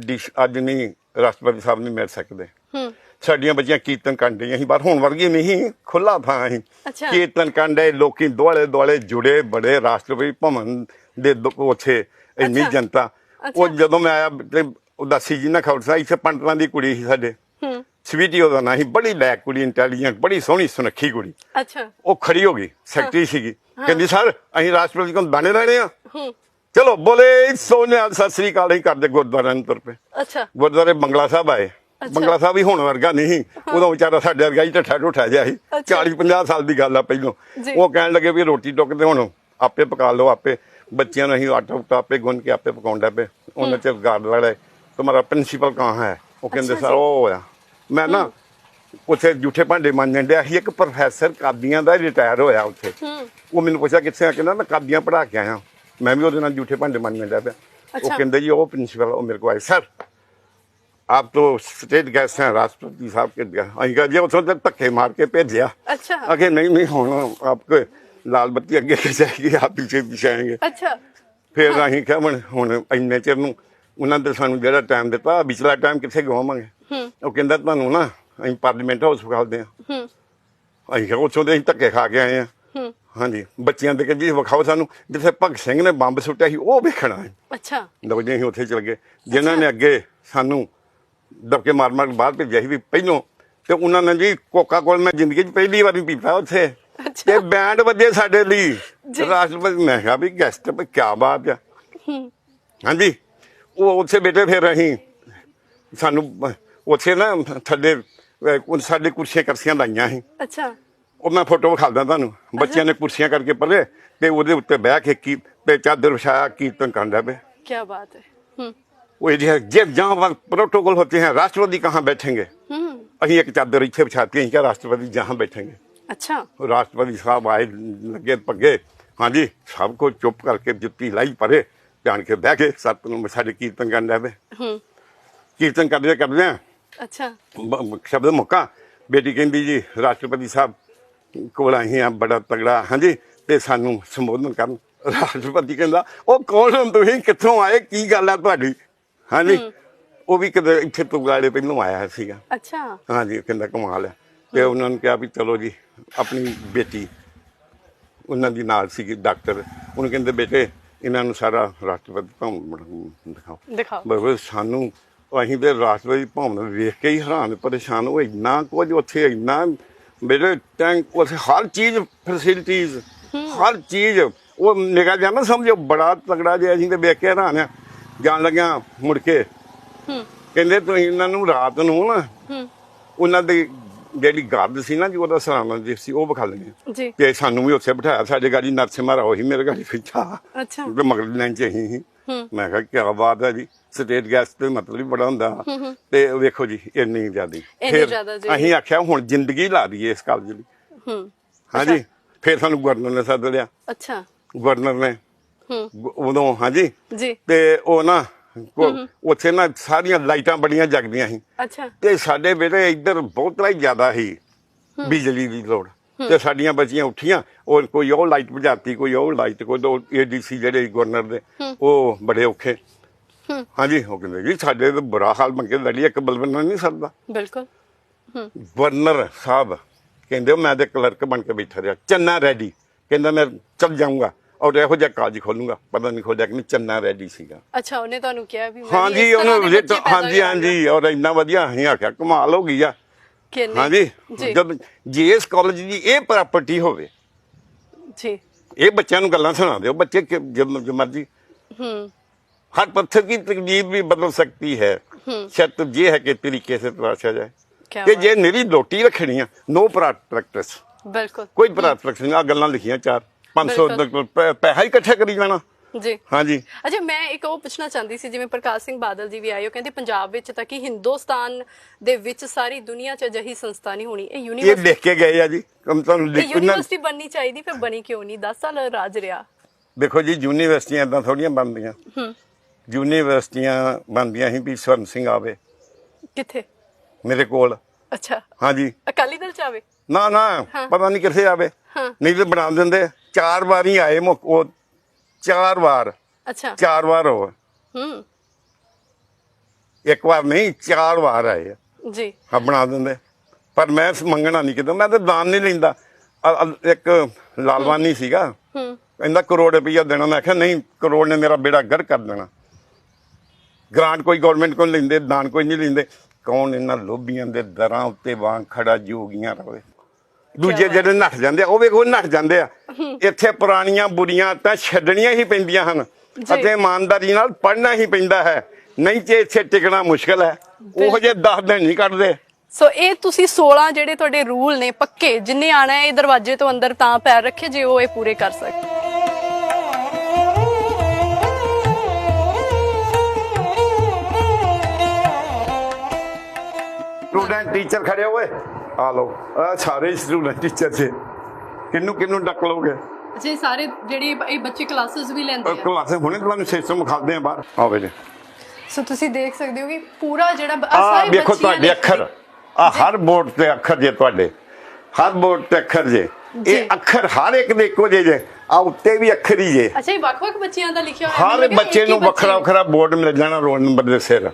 S2: ਅੱਜ ਨਹੀਂ ਰਾਸ਼ਟਰਪਤੀ ਸਾਹਿਬ ਨਹੀਂ ਮਿਲ ਸਕਦੇ।
S1: ਹੂੰ।
S2: ਸਾਡੀਆਂ ਬੱਚੀਆਂ ਕੀਰਤਨ ਕਰਦੇ ਸੀ ਪਰ ਹੁਣ ਵਰਗੀ ਨਹੀਂ ਖੁੱਲਾ ਥਾਂ ਸੀ।
S1: ਅੱਛਾ।
S2: ਕੀਰਤਨ ਕੰਡੇ ਲੋਕੀ ਦੁਆਲੇ ਦੁਆਲੇ ਜੁੜੇ ਬੜੇ ਰਾਸ਼ਟਰਪਤੀ ਭਵਨ ਦੇ ਉੱਥੇ ਇੰਨੀ। ਜਨਤਾ। ਉਹ ਜਦੋਂ ਮੈਂ ਆਇਆ ਤੇ ਉਦਾਸੀ ਜੀ ਨਾ ਖੌਰਸਾ ਇੱਥੇ ਪੰਡਤਾਂ ਦੀ ਕੁੜੀ ਸੀ ਸਾਡੇ।
S1: ਹੂੰ।
S2: ਸਵੀਟੀ ਉਹਦਾ ਨਾਂ ਸੀ ਬੜੀ ਲੈਕ ਕੁੜੀ ਇੰਟੈਲੀਜੈਂਟ ਬੜੀ ਸੋਹਣੀ ਸੁਨੱਖੀ ਕੁੜੀ।
S1: ਅੱਛਾ।
S2: ਉਹ ਖੜੀ ਹੋ ਗਈ ਸੈਕਟਰੀ ਸੀਗੀ। ਕਹਿੰਦੀ ਸਰ ਅਸੀਂ ਰਾਸ਼ਟਰਪਤੀ ਕੋਲ ਬਾਣੇ ਲੈਣੇ ਆ।
S1: ਹੂੰ।
S2: ਚਲੋ ਬੋਲੇ ਸੋਨਿਆ ਸਤਿ ਸ੍ਰੀ ਅਕਾਲ ਅਸੀਂ ਕਰਦੇ ਗੁਰਦੁਆਰਾ ਨੂੰ ਤੁਰ ਪਏ।
S1: ਅੱਛਾ।
S2: ਗੁਰਦੁਆਰੇ ਬੰਗਲਾ ਸਾਹਿਬ ਆਏ। ਬੰਗਲਾ ਸਾਹਿਬ ਵੀ ਹੁਣ ਵਰਗਾ ਨਹੀਂ ਉਦੋਂ ਵਿਚਾਰਾ ਸਾਡੇ ਵਰਗਾ ਹੀ ਢੱਠਾ ਢੁੱਠਾ ਜਿਹਾ ਸੀ।
S1: ਅੱਛਾ।
S2: 40 50 ਸਾਲ ਦੀ ਗੱਲ ਆ ਪਹਿਲੋਂ। ਉਹ ਕਹਿਣ ਲੱਗੇ ਵੀ ਰੋਟੀ ਟੁੱਕ ਤੇ ਹੁਣ ਆਪੇ ਪਕਾ ਲਓ ਆਪੇ ਬੱਚਿਆਂ ਨੂੰ ਅਸੀਂ ਆਟਾ ਉਟਾ ਆਪੇ ਗੁੰਨ ਕੇ ਆਪੇ ਪਕਾਉਂਦਾ ਪਏ। ਉਹਨਾਂ ਚ ਗਾਰਡ ਵਾਲੇ ਤੁਹਾਡਾ ਪ੍ਰਿੰਸੀਪਲ ਕਹਾਂ ਹੈ? ਉਹ ਕਹਿੰਦੇ ਸਰ। ਉਹ ਹੋਇਆ ਮੈਂ ਨਾ ਉੱਥੇ ਜੂਠੇ ਭਾਂਡੇ ਮਾਂਜਣ ਡਿਆ ਸੀ। ਇੱਕ ਪ੍ਰੋਫੈਸਰ ਕਾਦੀਆਂ ਦਾ ਰਿਟਾਇਰ ਹੋਇਆ ਉੱਥੇ। ਉਹ ਮੈਨੂੰ ਪੁੱਛਿਆ ਕਿੱਥੇ ਆ? ਕਹਿੰਦਾ ਮੈਂ ਕਾਦੀਆਂ ਪੜਾ ਕੇ ਆਇਆ। ਮੈਂ ਵੀ ਉਹਦੇ ਨਾਲ ਜੂਠੇ ਭਾਂਡੇ ਮਾਂਜਣ ਡਿਆ ਪਿਆ। ਉਹ। ਕਹਿੰਦੇ ਜੀ ਉਹ ਪ੍ਰਿੰਸੀਪਲ ਉਹ ਮੇਰੇ ਕੋਲ ਆਏ। ਸਰ आप तो स्टेट गए हैं राष्ट्रपति साहब के ਅਸੀਂ ਕਹ ਜੇ ਉਥੋਂ ਤੱਕ ਧੱਕੇ ਮਾਰ ਕੇ ਭੇਜਿਆ।
S1: ਅੱਛਾ।
S2: ਅਗੇ ਨਹੀਂ ਨਹੀਂ ਹੁਣ ਆਪਕੇ ਲਾਲ ਬੱਤੀ ਅੱਗੇ ਕਿ ਜਾਏਗੀ ਆਪ ਪਿੱਛੇ ਪਿੱਛੇ
S1: ਅੱਛਾ।
S2: ਫਿਰ ਅਸੀਂ ਕਿਹਾ ਹੁਣ ਹੁਣ ਇੰਨੇ ਨੂੰ ਉਹਨਾਂ ਦੇ ਸਾਨੂੰ ਜਿਹੜਾ ਟਾਈਮ ਦਿੱਤਾ ਵਿਚਲਾ ਟਾਈਮ ਕਿੱਥੇ ਗਵਾਵਾਂਗੇ? ਉਹ ਕਹਿੰਦਾ ਤੁਹਾਨੂੰ ਨਾ ਅਸੀਂ ਪਾਰਲੀਮੈਂਟ ਹਾਊਸ ਵਿਖਾਉਂਦੇ ਆ ਅਸੀਂ ਕਿਹਾ ਉਥੋਂ ਦੇ ਅਸੀਂ ਧੱਕੇ ਖਾ ਕੇ ਆਏ ਆ ਹਾਂਜੀ। ਬੱਚਿਆਂ ਦੇ ਕੇ ਵਿਖਾਓ ਸਾਨੂੰ। ਜਿੱਥੇ ਭਗਤ ਸਿੰਘ ਨੇ ਬੰਬ ਸੁੱਟਿਆ ਸੀ ਉਹ ਵੇਖਣਾ ਹੈ।
S1: ਅੱਛਾ।
S2: ਲੋ ਜੀ ਉੱਥੇ ਚਲ ਗਏ। ਜਿਨ੍ਹਾਂ ਨੇ ਅੱਗੇ ਸਾਨੂੰ ਦਬਕੇ ਮਾਰ ਮਾਰ ਕੇ ਬਾਹਰ ਭੇਜਿਆ ਸੀ ਵੀ ਪਹਿਲੋਂ ਤੇ ਉਹਨਾਂ ਨੇ ਜੀ ਕੋਕਾ ਕੋਲ ਮੈਂ ਜ਼ਿੰਦਗੀ 'ਚ ਪਹਿਲੀ ਵਾਰੀ ਪੀਤਾ ਉੱਥੇ। ਤੇ ਬੈਂਡ ਵੱਜੇ ਸਾਡੇ ਲਈ। ਰਾਸ਼ਟਰਪਤੀ ਮੈਂ ਕਿਹਾ ਵੀ ਗੈਸਟ ਵੀ ਕੀ ਬਾਤ ਆ। ਹਾਂਜੀ ਉਹ ਉੱਥੇ ਬੇਟੇ ਫਿਰ ਅਸੀਂ। ਸਾਨੂੰ ਉੱਥੇ ਨਾ ਥੱਲੇ ਸਾਡੇ ਕੁਰਸੀਆਂ ਕਰਸੀਆਂ ਲਾਈਆਂ ਸੀ।
S1: ਅੱਛਾ।
S2: ਉਹ ਮੈਂ ਫੋਟੋ ਵਿਖਾਉਂਦਾ ਤੁਹਾਨੂੰ। ਬੱਚਿਆਂ ਨੇ ਕੁਰਸੀਆਂ ਕਰਕੇ ਪਰੇ ਤੇ ਉਹਦੇ ਉੱਤੇ ਬਹਿ ਕੇ ਕੀ ਤੇ ਚਾਦਰ ਵਿਛਾਇਆ ਕੀਰਤਨ ਕਰਦਾ ਪਏ
S1: ਕੀ ਬਾਤ ਹੈ। ਹੂੰ।
S2: वो ये जब जहाँ वहाँ प्रोटोकॉल होते हैं राष्ट्रपति कहाँ बैठेंगे
S1: ਹੂੰ
S2: अभी एक चादर इच्छे बिछाते हैं क्या राष्ट्रपति जहाँ बैठेंगे
S1: ਅੱਛਾ
S2: राष्ट्रपति साहब आए लगे पगे हाँ जी सबको चुप करके जुत्ती लाई परे जान के बह के सत साढ़े कीर्तन करने पे
S1: ਹੂੰ
S2: कीर्तन करते करते
S1: ਅੱਛਾ
S2: ਬ- ਸ਼ਬਦ ਮੁੱਕਾ ਬੇਟੀ ਕਹਿੰਦੀ ਜੀ ਰਾਸ਼ਟਰਪਤੀ ਸਾਹਿਬ ਕੋਲ ਆਏ ਆ ਬੜਾ ਤਗੜਾ ਹਾਂਜੀ ਤੇ ਸਾਨੂੰ ਸੰਬੋਧਨ ਕਰਨ ਰਾਸ਼ਟਰਪਤੀ ਕਹਿੰਦਾ ਉਹ ਕੌਣ ਹੋ ਤੁਸੀਂ ਕਿੱਥੋਂ ਆਏ ਕੀ ਗੱਲ ਆ ਤੁਹਾਡੀ ਹਾਂਜੀ। ਉਹ ਵੀ ਕਦੇ ਇੱਥੇ ਤੁਗਾੜੇ ਪਹਿਲੋਂ ਆਇਆ ਸੀਗਾ।
S1: ਅੱਛਾ।
S2: ਹਾਂਜੀ ਕਹਿੰਦਾ ਕਮਾਲ ਹੈ। ਤੇ ਉਹਨਾਂ ਨੇ ਕਿਹਾ ਵੀ ਚਲੋ ਜੀ ਆਪਣੀ ਬੇਟੀ ਉਹਨਾਂ ਦੀ ਨਾਲ ਸੀਗੀ ਡਾਕਟਰ। ਉਹਨੂੰ ਕਹਿੰਦੇ ਬੇਟੇ ਇਹਨਾਂ ਨੂੰ ਸਾਰਾ ਰਾਸ਼ਟਰਪਤੀ ਭਵਨ ਦਿਖਾਓ।
S1: ਦਿਖਾਓ।
S2: ਬਸ ਸਾਨੂੰ ਅਸੀਂ ਤੇ ਰਾਸ਼ਟਰਪਤੀ ਭਵਨ ਵੇਖ ਕੇ ਹੀ ਹੈਰਾਨ ਪਰੇਸ਼ਾਨ ਹੋਏ। ਇੰਨਾ ਕੁਝ ਉੱਥੇ ਇੰਨਾ ਮੇਰੇ ਟੈਂਕ ਉੱਥੇ ਹਰ ਚੀਜ਼ ਫੈਸਿਲਿਟੀਜ਼ ਹਰ ਚੀਜ਼। ਉਹ ਨਿਕਾ ਜਾਂਦਾ ਸਮਝੋ ਬੜਾ ਤਗੜਾ ਜਿਹਾ ਅਸੀਂ ਤੇ ਵੇਖ ਕੇ ਹੈਰਾਨ ਆ। ਜਾਣ ਲੱਗਿਆ ਮੁੜ ਕੇ।
S1: ਹੂੰ।
S2: ਕਹਿੰਦੇ ਤੁਸੀਂ ਇਹਨਾਂ ਨੂੰ ਰਾਤ ਨੂੰ ਨਾ
S1: ਹੂੰ।
S2: ਉਹਨਾਂ ਦੀ ਜਿਹੜੀ ਗਾਰਡ ਸੀ ਨਾ ਜੀ ਉਹਦਾ ਸਲਾਮਾ ਜੀ ਸੀ ਉਹ ਵਿਖਾ ਲੈਣੇ
S1: ਜੀ।
S2: ਤੇ ਸਾਨੂੰ ਵੀ ਉੱਥੇ ਬਿਠਾਇਆ। ਸਾਡੇ ਗਾੜੀ ਨਰਸੇ ਮਾਰਾ ਉਹੀ ਮੇਰੇ ਗਾੜੀ ਫਿੱਟਾ
S1: ਅੱਛਾ।
S2: ਤੇ ਮਗਰ ਲਾਈਨ ਚ ਸੀ। ਮੈਂ ਕਿਹਾ ਕੀ ਬਾਤ ਹੈ ਜੀ। ਸਟੇਟ ਗੈਸਟ ਤੇ ਮਤਲਬ ਹੀ ਬੜਾ ਹੁੰਦਾ। ਤੇ ਵੇਖੋ ਜੀ ਇੰਨੀ ਜ਼ਿਆਦੀ।
S1: ਇੰਨੀ
S2: ਫਿਰ
S1: ਜ਼ਿਆਦਾ ਜੀ।
S2: ਅਸੀਂ ਆਖਿਆ ਹੁਣ ਜ਼ਿੰਦਗੀ ਲਾ ਦਈਏ ਇਸ ਕਾਲਜ ਲਈ
S1: ਹੂੰ।
S2: ਹਾਂਜੀ। ਫਿਰ ਸਾਨੂੰ ਗਵਰਨਰ ਨੇ ਸੱਦ ਲਿਆ।
S1: ਅੱਛਾ।
S2: ਗਵਰਨਰ ਨੇ
S1: ਹੂੰ
S2: ਉਦੋਂ ਹਾਂਜੀ।
S1: ਜੀ।
S2: ਤੇ ਉਹ ਨਾ ਕੋ- ਉੱਥੇ ਨਾ ਸਾਰੀਆਂ ਲਾਈਟਾਂ ਬੜੀਆਂ ਜਗਦੀਆਂ ਸੀ।
S1: ਅੱਛਾ।
S2: ਤੇ ਸਾਡੇ ਬੇਟੇ ਇੱਧਰ ਬਹੁਤ ਹੀ ਜ਼ਿਆਦਾ ਸੀ ਬਿਜਲੀ ਦੀ ਲੋੜ। ਤੇ ਸਾਡੀਆਂ ਬੱਚੀਆਂ ਉੱਠੀਆਂ ਉਹ ਕੋਈ ਉਹ ਲਾਈਟ ਬੁਝਾਤੀ ਕੋਈ ਉਹ ਲਾਈਟ ਕੋਈ ਉਹ ਏਡੀਸੀ ਜਿਹੜੇ ਗਵਰਨਰ ਦੇ ਉਹ ਬੜੇ ਔਖੇ।
S1: ਹੂੰ।
S2: ਹਾਂਜੀ ਉਹ ਕਹਿੰਦੇ ਜੀ ਸਾਡੇ ਤਾਂ ਬੁਰਾ ਹਾਲ ਮੰਗੇ ਲੜੀ ਇੱਕ ਬਲਵੰਨਾ ਨਹੀਂ ਸਰਦਾ।
S1: ਬਿਲਕੁਲ।
S2: ਗਵਰਨਰ ਸਾਹਿਬ ਕਹਿੰਦੇ ਮੈਂ ਤੇ ਕਲਰਕ ਬਣ ਕੇ ਬੈਠਾ ਰਿਹਾ ਚੰਨਾ ਰੈਡੀ। ਕਹਿੰਦਾ ਮੈਂ ਚੱਲ ਜਾਊਂਗਾ। ਔਰ ਇਹੋ ਜਿਹਾ ਕਾਲਜ ਖੋਲੂੰਗਾ ਪਤਾ ਨਹੀਂ ਖੋਲਿਆ ਕਿ ਚੰਨਾ ਰੈਡੀ ਸੀਗਾ।
S1: ਅੱਛਾ ਉਹਨੇ ਤੁਹਾਨੂੰ ਕਿਹਾ ਵੀ ਮੈਂ
S2: ਹਾਂਜੀ ਉਹਨੇ ਹਾਂਜੀ ਹਾਂਜੀ ਔਰ ਇੰਨਾ ਵਧੀਆ ਅਸੀਂ ਆਖਿਆ ਕਮਾਲ ਹੋ ਗਈ ਆ। ਹਾਂਜੀ ਜਦ ਜੀਐਸ ਕਾਲਜ ਦੀ ਇਹ ਪ੍ਰਾਪਰਟੀ ਹੋਵੇ
S1: ਜੀ।
S2: ਇਹ ਬੱਚਿਆਂ ਨੂੰ ਗੱਲਾਂ ਸੁਣਾ ਦਿਓ ਬੱਚੇ ਜਦ ਮਰਜ਼ੀ।
S1: ਹਰ
S2: ਪੱਥਰ पत्थर की तकदीर भी बदल ਹੈ। है शर्त ये है कि तरीके से तराशा जाए कि जे मेरी रोटी रखनी है नो प्रैक्टिस बिल्कुल कोई प्रैक्टिस नहीं आ गल्ला लिखियां 500
S1: ਬਿਲਕੁਲ।
S2: ਪੈ- ਪੈਸਾ ਹੀ ਇਕੱਠਾ ਕਰੀ ਜਾਣਾ।
S1: ਜੀ।
S2: ਹਾਂਜੀ।
S1: ਅੱਛਾ ਮੈਂ ਇੱਕ ਉਹ ਪੁੱਛਣਾ ਚਾਹੁੰਦੀ ਸੀ ਜਿਵੇਂ ਪ੍ਰਕਾਸ਼ ਸਿੰਘ ਬਾਦਲ ਜੀ ਵੀ ਆਏ ਉਹ ਕਹਿੰਦੇ ਪੰਜਾਬ ਵਿੱਚ ਤਾਂ ਕਿ ਹਿੰਦੁਸਤਾਨ ਦੇ ਵਿੱਚ ਸਾਰੀ ਦੁਨੀਆ 'ਚ ਅਜਿਹੀ ਸੰਸਥਾ ਨਹੀਂ ਹੋਣੀ ਇਹ
S2: ਇਹ
S1: ਯੂਨੀਵਰਸਿਟੀ
S2: ਲਿਖ ਕੇ ਗਏ ਆ ਜੀ। ਕਮ ਤੁਹਾਨੂੰ
S1: ਇਹ
S2: ਲਿਖ
S1: ਯੂਨੀਵਰਸਿਟੀ ਬਣਨੀ ਚਾਹੀਦੀ ਫਿਰ ਬਣੀ ਕਿਉਂ ਨਹੀਂ? 10 ਸਾਲ ਰਾਜ ਰਿਹਾ।
S2: ਦੇਖੋ ਜੀ ਯੂਨੀਵਰਸਿਟੀਆਂ ਇਦਾਂ ਥੋੜੀਆਂ ਬਣਦੀਆਂ।
S1: ਹੂੰ।
S2: ਯੂਨੀਵਰਸਿਟੀਆਂ ਬਣਦੀਆਂ ਸੀ ਵੀ ਸਵਰਨ ਸਿੰਘ ਆਵੇ।
S1: ਕਿੱਥੇ?
S2: ਮੇਰੇ ਕੋਲ।
S1: ਅੱਛਾ।
S2: ਹਾਂਜੀ।
S1: ਅਕਾਲੀ ਦਲ ਚ ਆਵੇ?
S2: ਨਾ ਨਾ
S1: ਹਾਂ।
S2: ਪਤਾ ਨਹੀਂ ਕਿੱਥੇ ਆਵੇ।
S1: ਹਾਂ।
S2: ਨਹੀਂ ਤੇ ਬਣਾ ਦਿੰਦੇ। ਚਾਰ ਵਾਰ ਹੀ ਆਏ ਮੁੱਕ- ਉਹ ਚਾਰ ਵਾਰ।
S1: ਅੱਛਾ।
S2: ਚਾਰ ਵਾਰ ਹੋ
S1: ਹੂੰ।
S2: ਇੱਕ ਵਾਰ ਨਹੀਂ ਚਾਰ ਵਾਰ ਆਏ ਆ।
S1: ਜੀ।
S2: ਹਾਂ ਬਣਾ ਦਿੰਦੇ। ਪਰ ਮੈਂ ਮੰਗਣਾ ਨਹੀਂ ਕਿਦੋਂ ਮੈਂ ਤਾਂ ਦਾਨ ਨਹੀਂ ਲੈਂਦਾ। ਅ- ਅ- ਇੱਕ ਲਾਲਵਾਨੀ ਸੀਗਾ।
S1: ਹੂੰ।
S2: ਕਹਿੰਦਾ ਕਰੋੜ ਰੁਪਈਆ ਦੇਣਾ। ਮੈਂ ਕਿਹਾ ਨਹੀਂ ਕਰੋੜ ਨੇ ਮੇਰਾ ਬੇੜਾ ਗੜ ਕਰ ਦੇਣਾ। ਗ੍ਰਾਂਟ ਕੋਈ ਗਵਰਨਮੈਂਟ ਕੋਲ ਲੈਂਦੇ ਦਾਨ ਕੋਈ ਨਹੀਂ ਲੈਂਦੇ। ਕੌਣ ਇਹਨਾਂ ਲੋਭੀਆਂ ਦੇ ਦਰਾਂ ਉੱਤੇ ਵਾਂ ਖੜਾ ਜੋਗੀਆਂ ਰਵੇ? ਦੂਜੇ ਜਿਹੜੇ ਨੱਠ ਜਾਂਦੇ ਆ ਉਹ ਵੇਖੋ ਨੱਠ ਜਾਂਦੇ ਆ। ਇੱਥੇ ਪੁਰਾਣੀਆਂ ਬੁਰੀਆਂ ਤਾਂ ਛੱਡਣੀਆਂ ਹੀ ਪੈਂਦੀਆਂ ਹਨ। ਅਤੇ ਇਮਾਨਦਾਰੀ ਨਾਲ ਪੜ੍ਹਨਾ ਹੀ ਪੈਂਦਾ ਹੈ। ਨਹੀਂ ਤੇ ਇੱਥੇ ਟਿਕਣਾ ਮੁਸ਼ਕਲ ਹੈ ਉਹ ਜੇ 10 ਦਿਨ ਨਹੀਂ ਕੱਢਦੇ।
S1: ਸੋ ਇਹ ਤੁਸੀਂ 16 ਜਿਹੜੇ ਤੁਹਾਡੇ ਰੂਲ ਨੇ ਪੱਕੇ ਜਿੰਨੇ ਆਣਾ ਹੈ ਇਹ ਦਰਵਾਜ਼ੇ ਤੋਂ ਅੰਦਰ ਤਾਂ ਪੈਰ ਰੱਖੇ ਜੇ ਉਹ ਇਹ ਪੂਰੇ ਕਰ ਸਕੇ
S2: ਸਟੂਡੈਂਟ ਟੀਚਰ ਖੜੇ ਹੋਏ। ਆ ਲਓ ਆ ਸਾਰੇ ਸਟੂਡੈਂਟ ਟੀਚਰ ਜੀ ਕਿੰਨੂੰ ਕਿੰਨੂੰ ਡੱਕ ਲਓਗੇ?
S1: ਜੇ ਸਾਰੇ ਜਿਹੜੇ ਇਹ ਬੱਚੇ ਕਲਾਸਿਸ ਵੀ ਲੈਂਦੇ ਆ।
S2: ਕਲਾਸ ਹੁਣੇ ਤੁਹਾਨੂੰ ਸਿਸਟਮ ਖਾਦੇ ਆ ਬਾਹਰ। ਆਵੇ ਜੀ
S1: ਸੋ ਤੁਸੀਂ ਦੇਖ ਸਕਦੇ ਹੋ ਕਿ ਪੂਰਾ ਜਿਹੜਾ
S2: ਆ
S1: ਸਾਰੇ
S2: ਵੇਖੋ
S1: ਬੱਚੀਆਂ
S2: ਤੁਹਾਡੇ
S1: ਨੇ
S2: ਅੱਖਰ। ਆ ਹਰ ਬੋਰਡ ਤੇ ਅੱਖਰ ਜੇ ਤੁਹਾਡੇ। ਹਰ ਬੋਰਡ ਤੇ ਅੱਖਰ ਜੇ। ਇਹ ਅੱਖਰ ਹਰ ਇੱਕ ਦੇ ਇੱਕੋ ਜਿਹੇ ਜੇ। ਆ ਉੱਤੇ ਵੀ ਅੱਖਰ ਹੀ ਜੇ।
S1: ਅੱਛਾ ਇਹ ਵੱਖ-ਵੱਖ ਬੱਚਿਆਂ ਦਾ ਲਿਖਿਆ ਹੋਇਆ
S2: ਹਰ ਬੱਚੇ ਨੂੰ ਵੱਖਰਾ
S1: ਬੱਚੇ
S2: ਵੱਖਰਾ ਬੋਰਡ ਮਿਲ ਜਾਣਾ ਰੋਲ ਨੰਬਰ ਦੇ ਸਿਰ।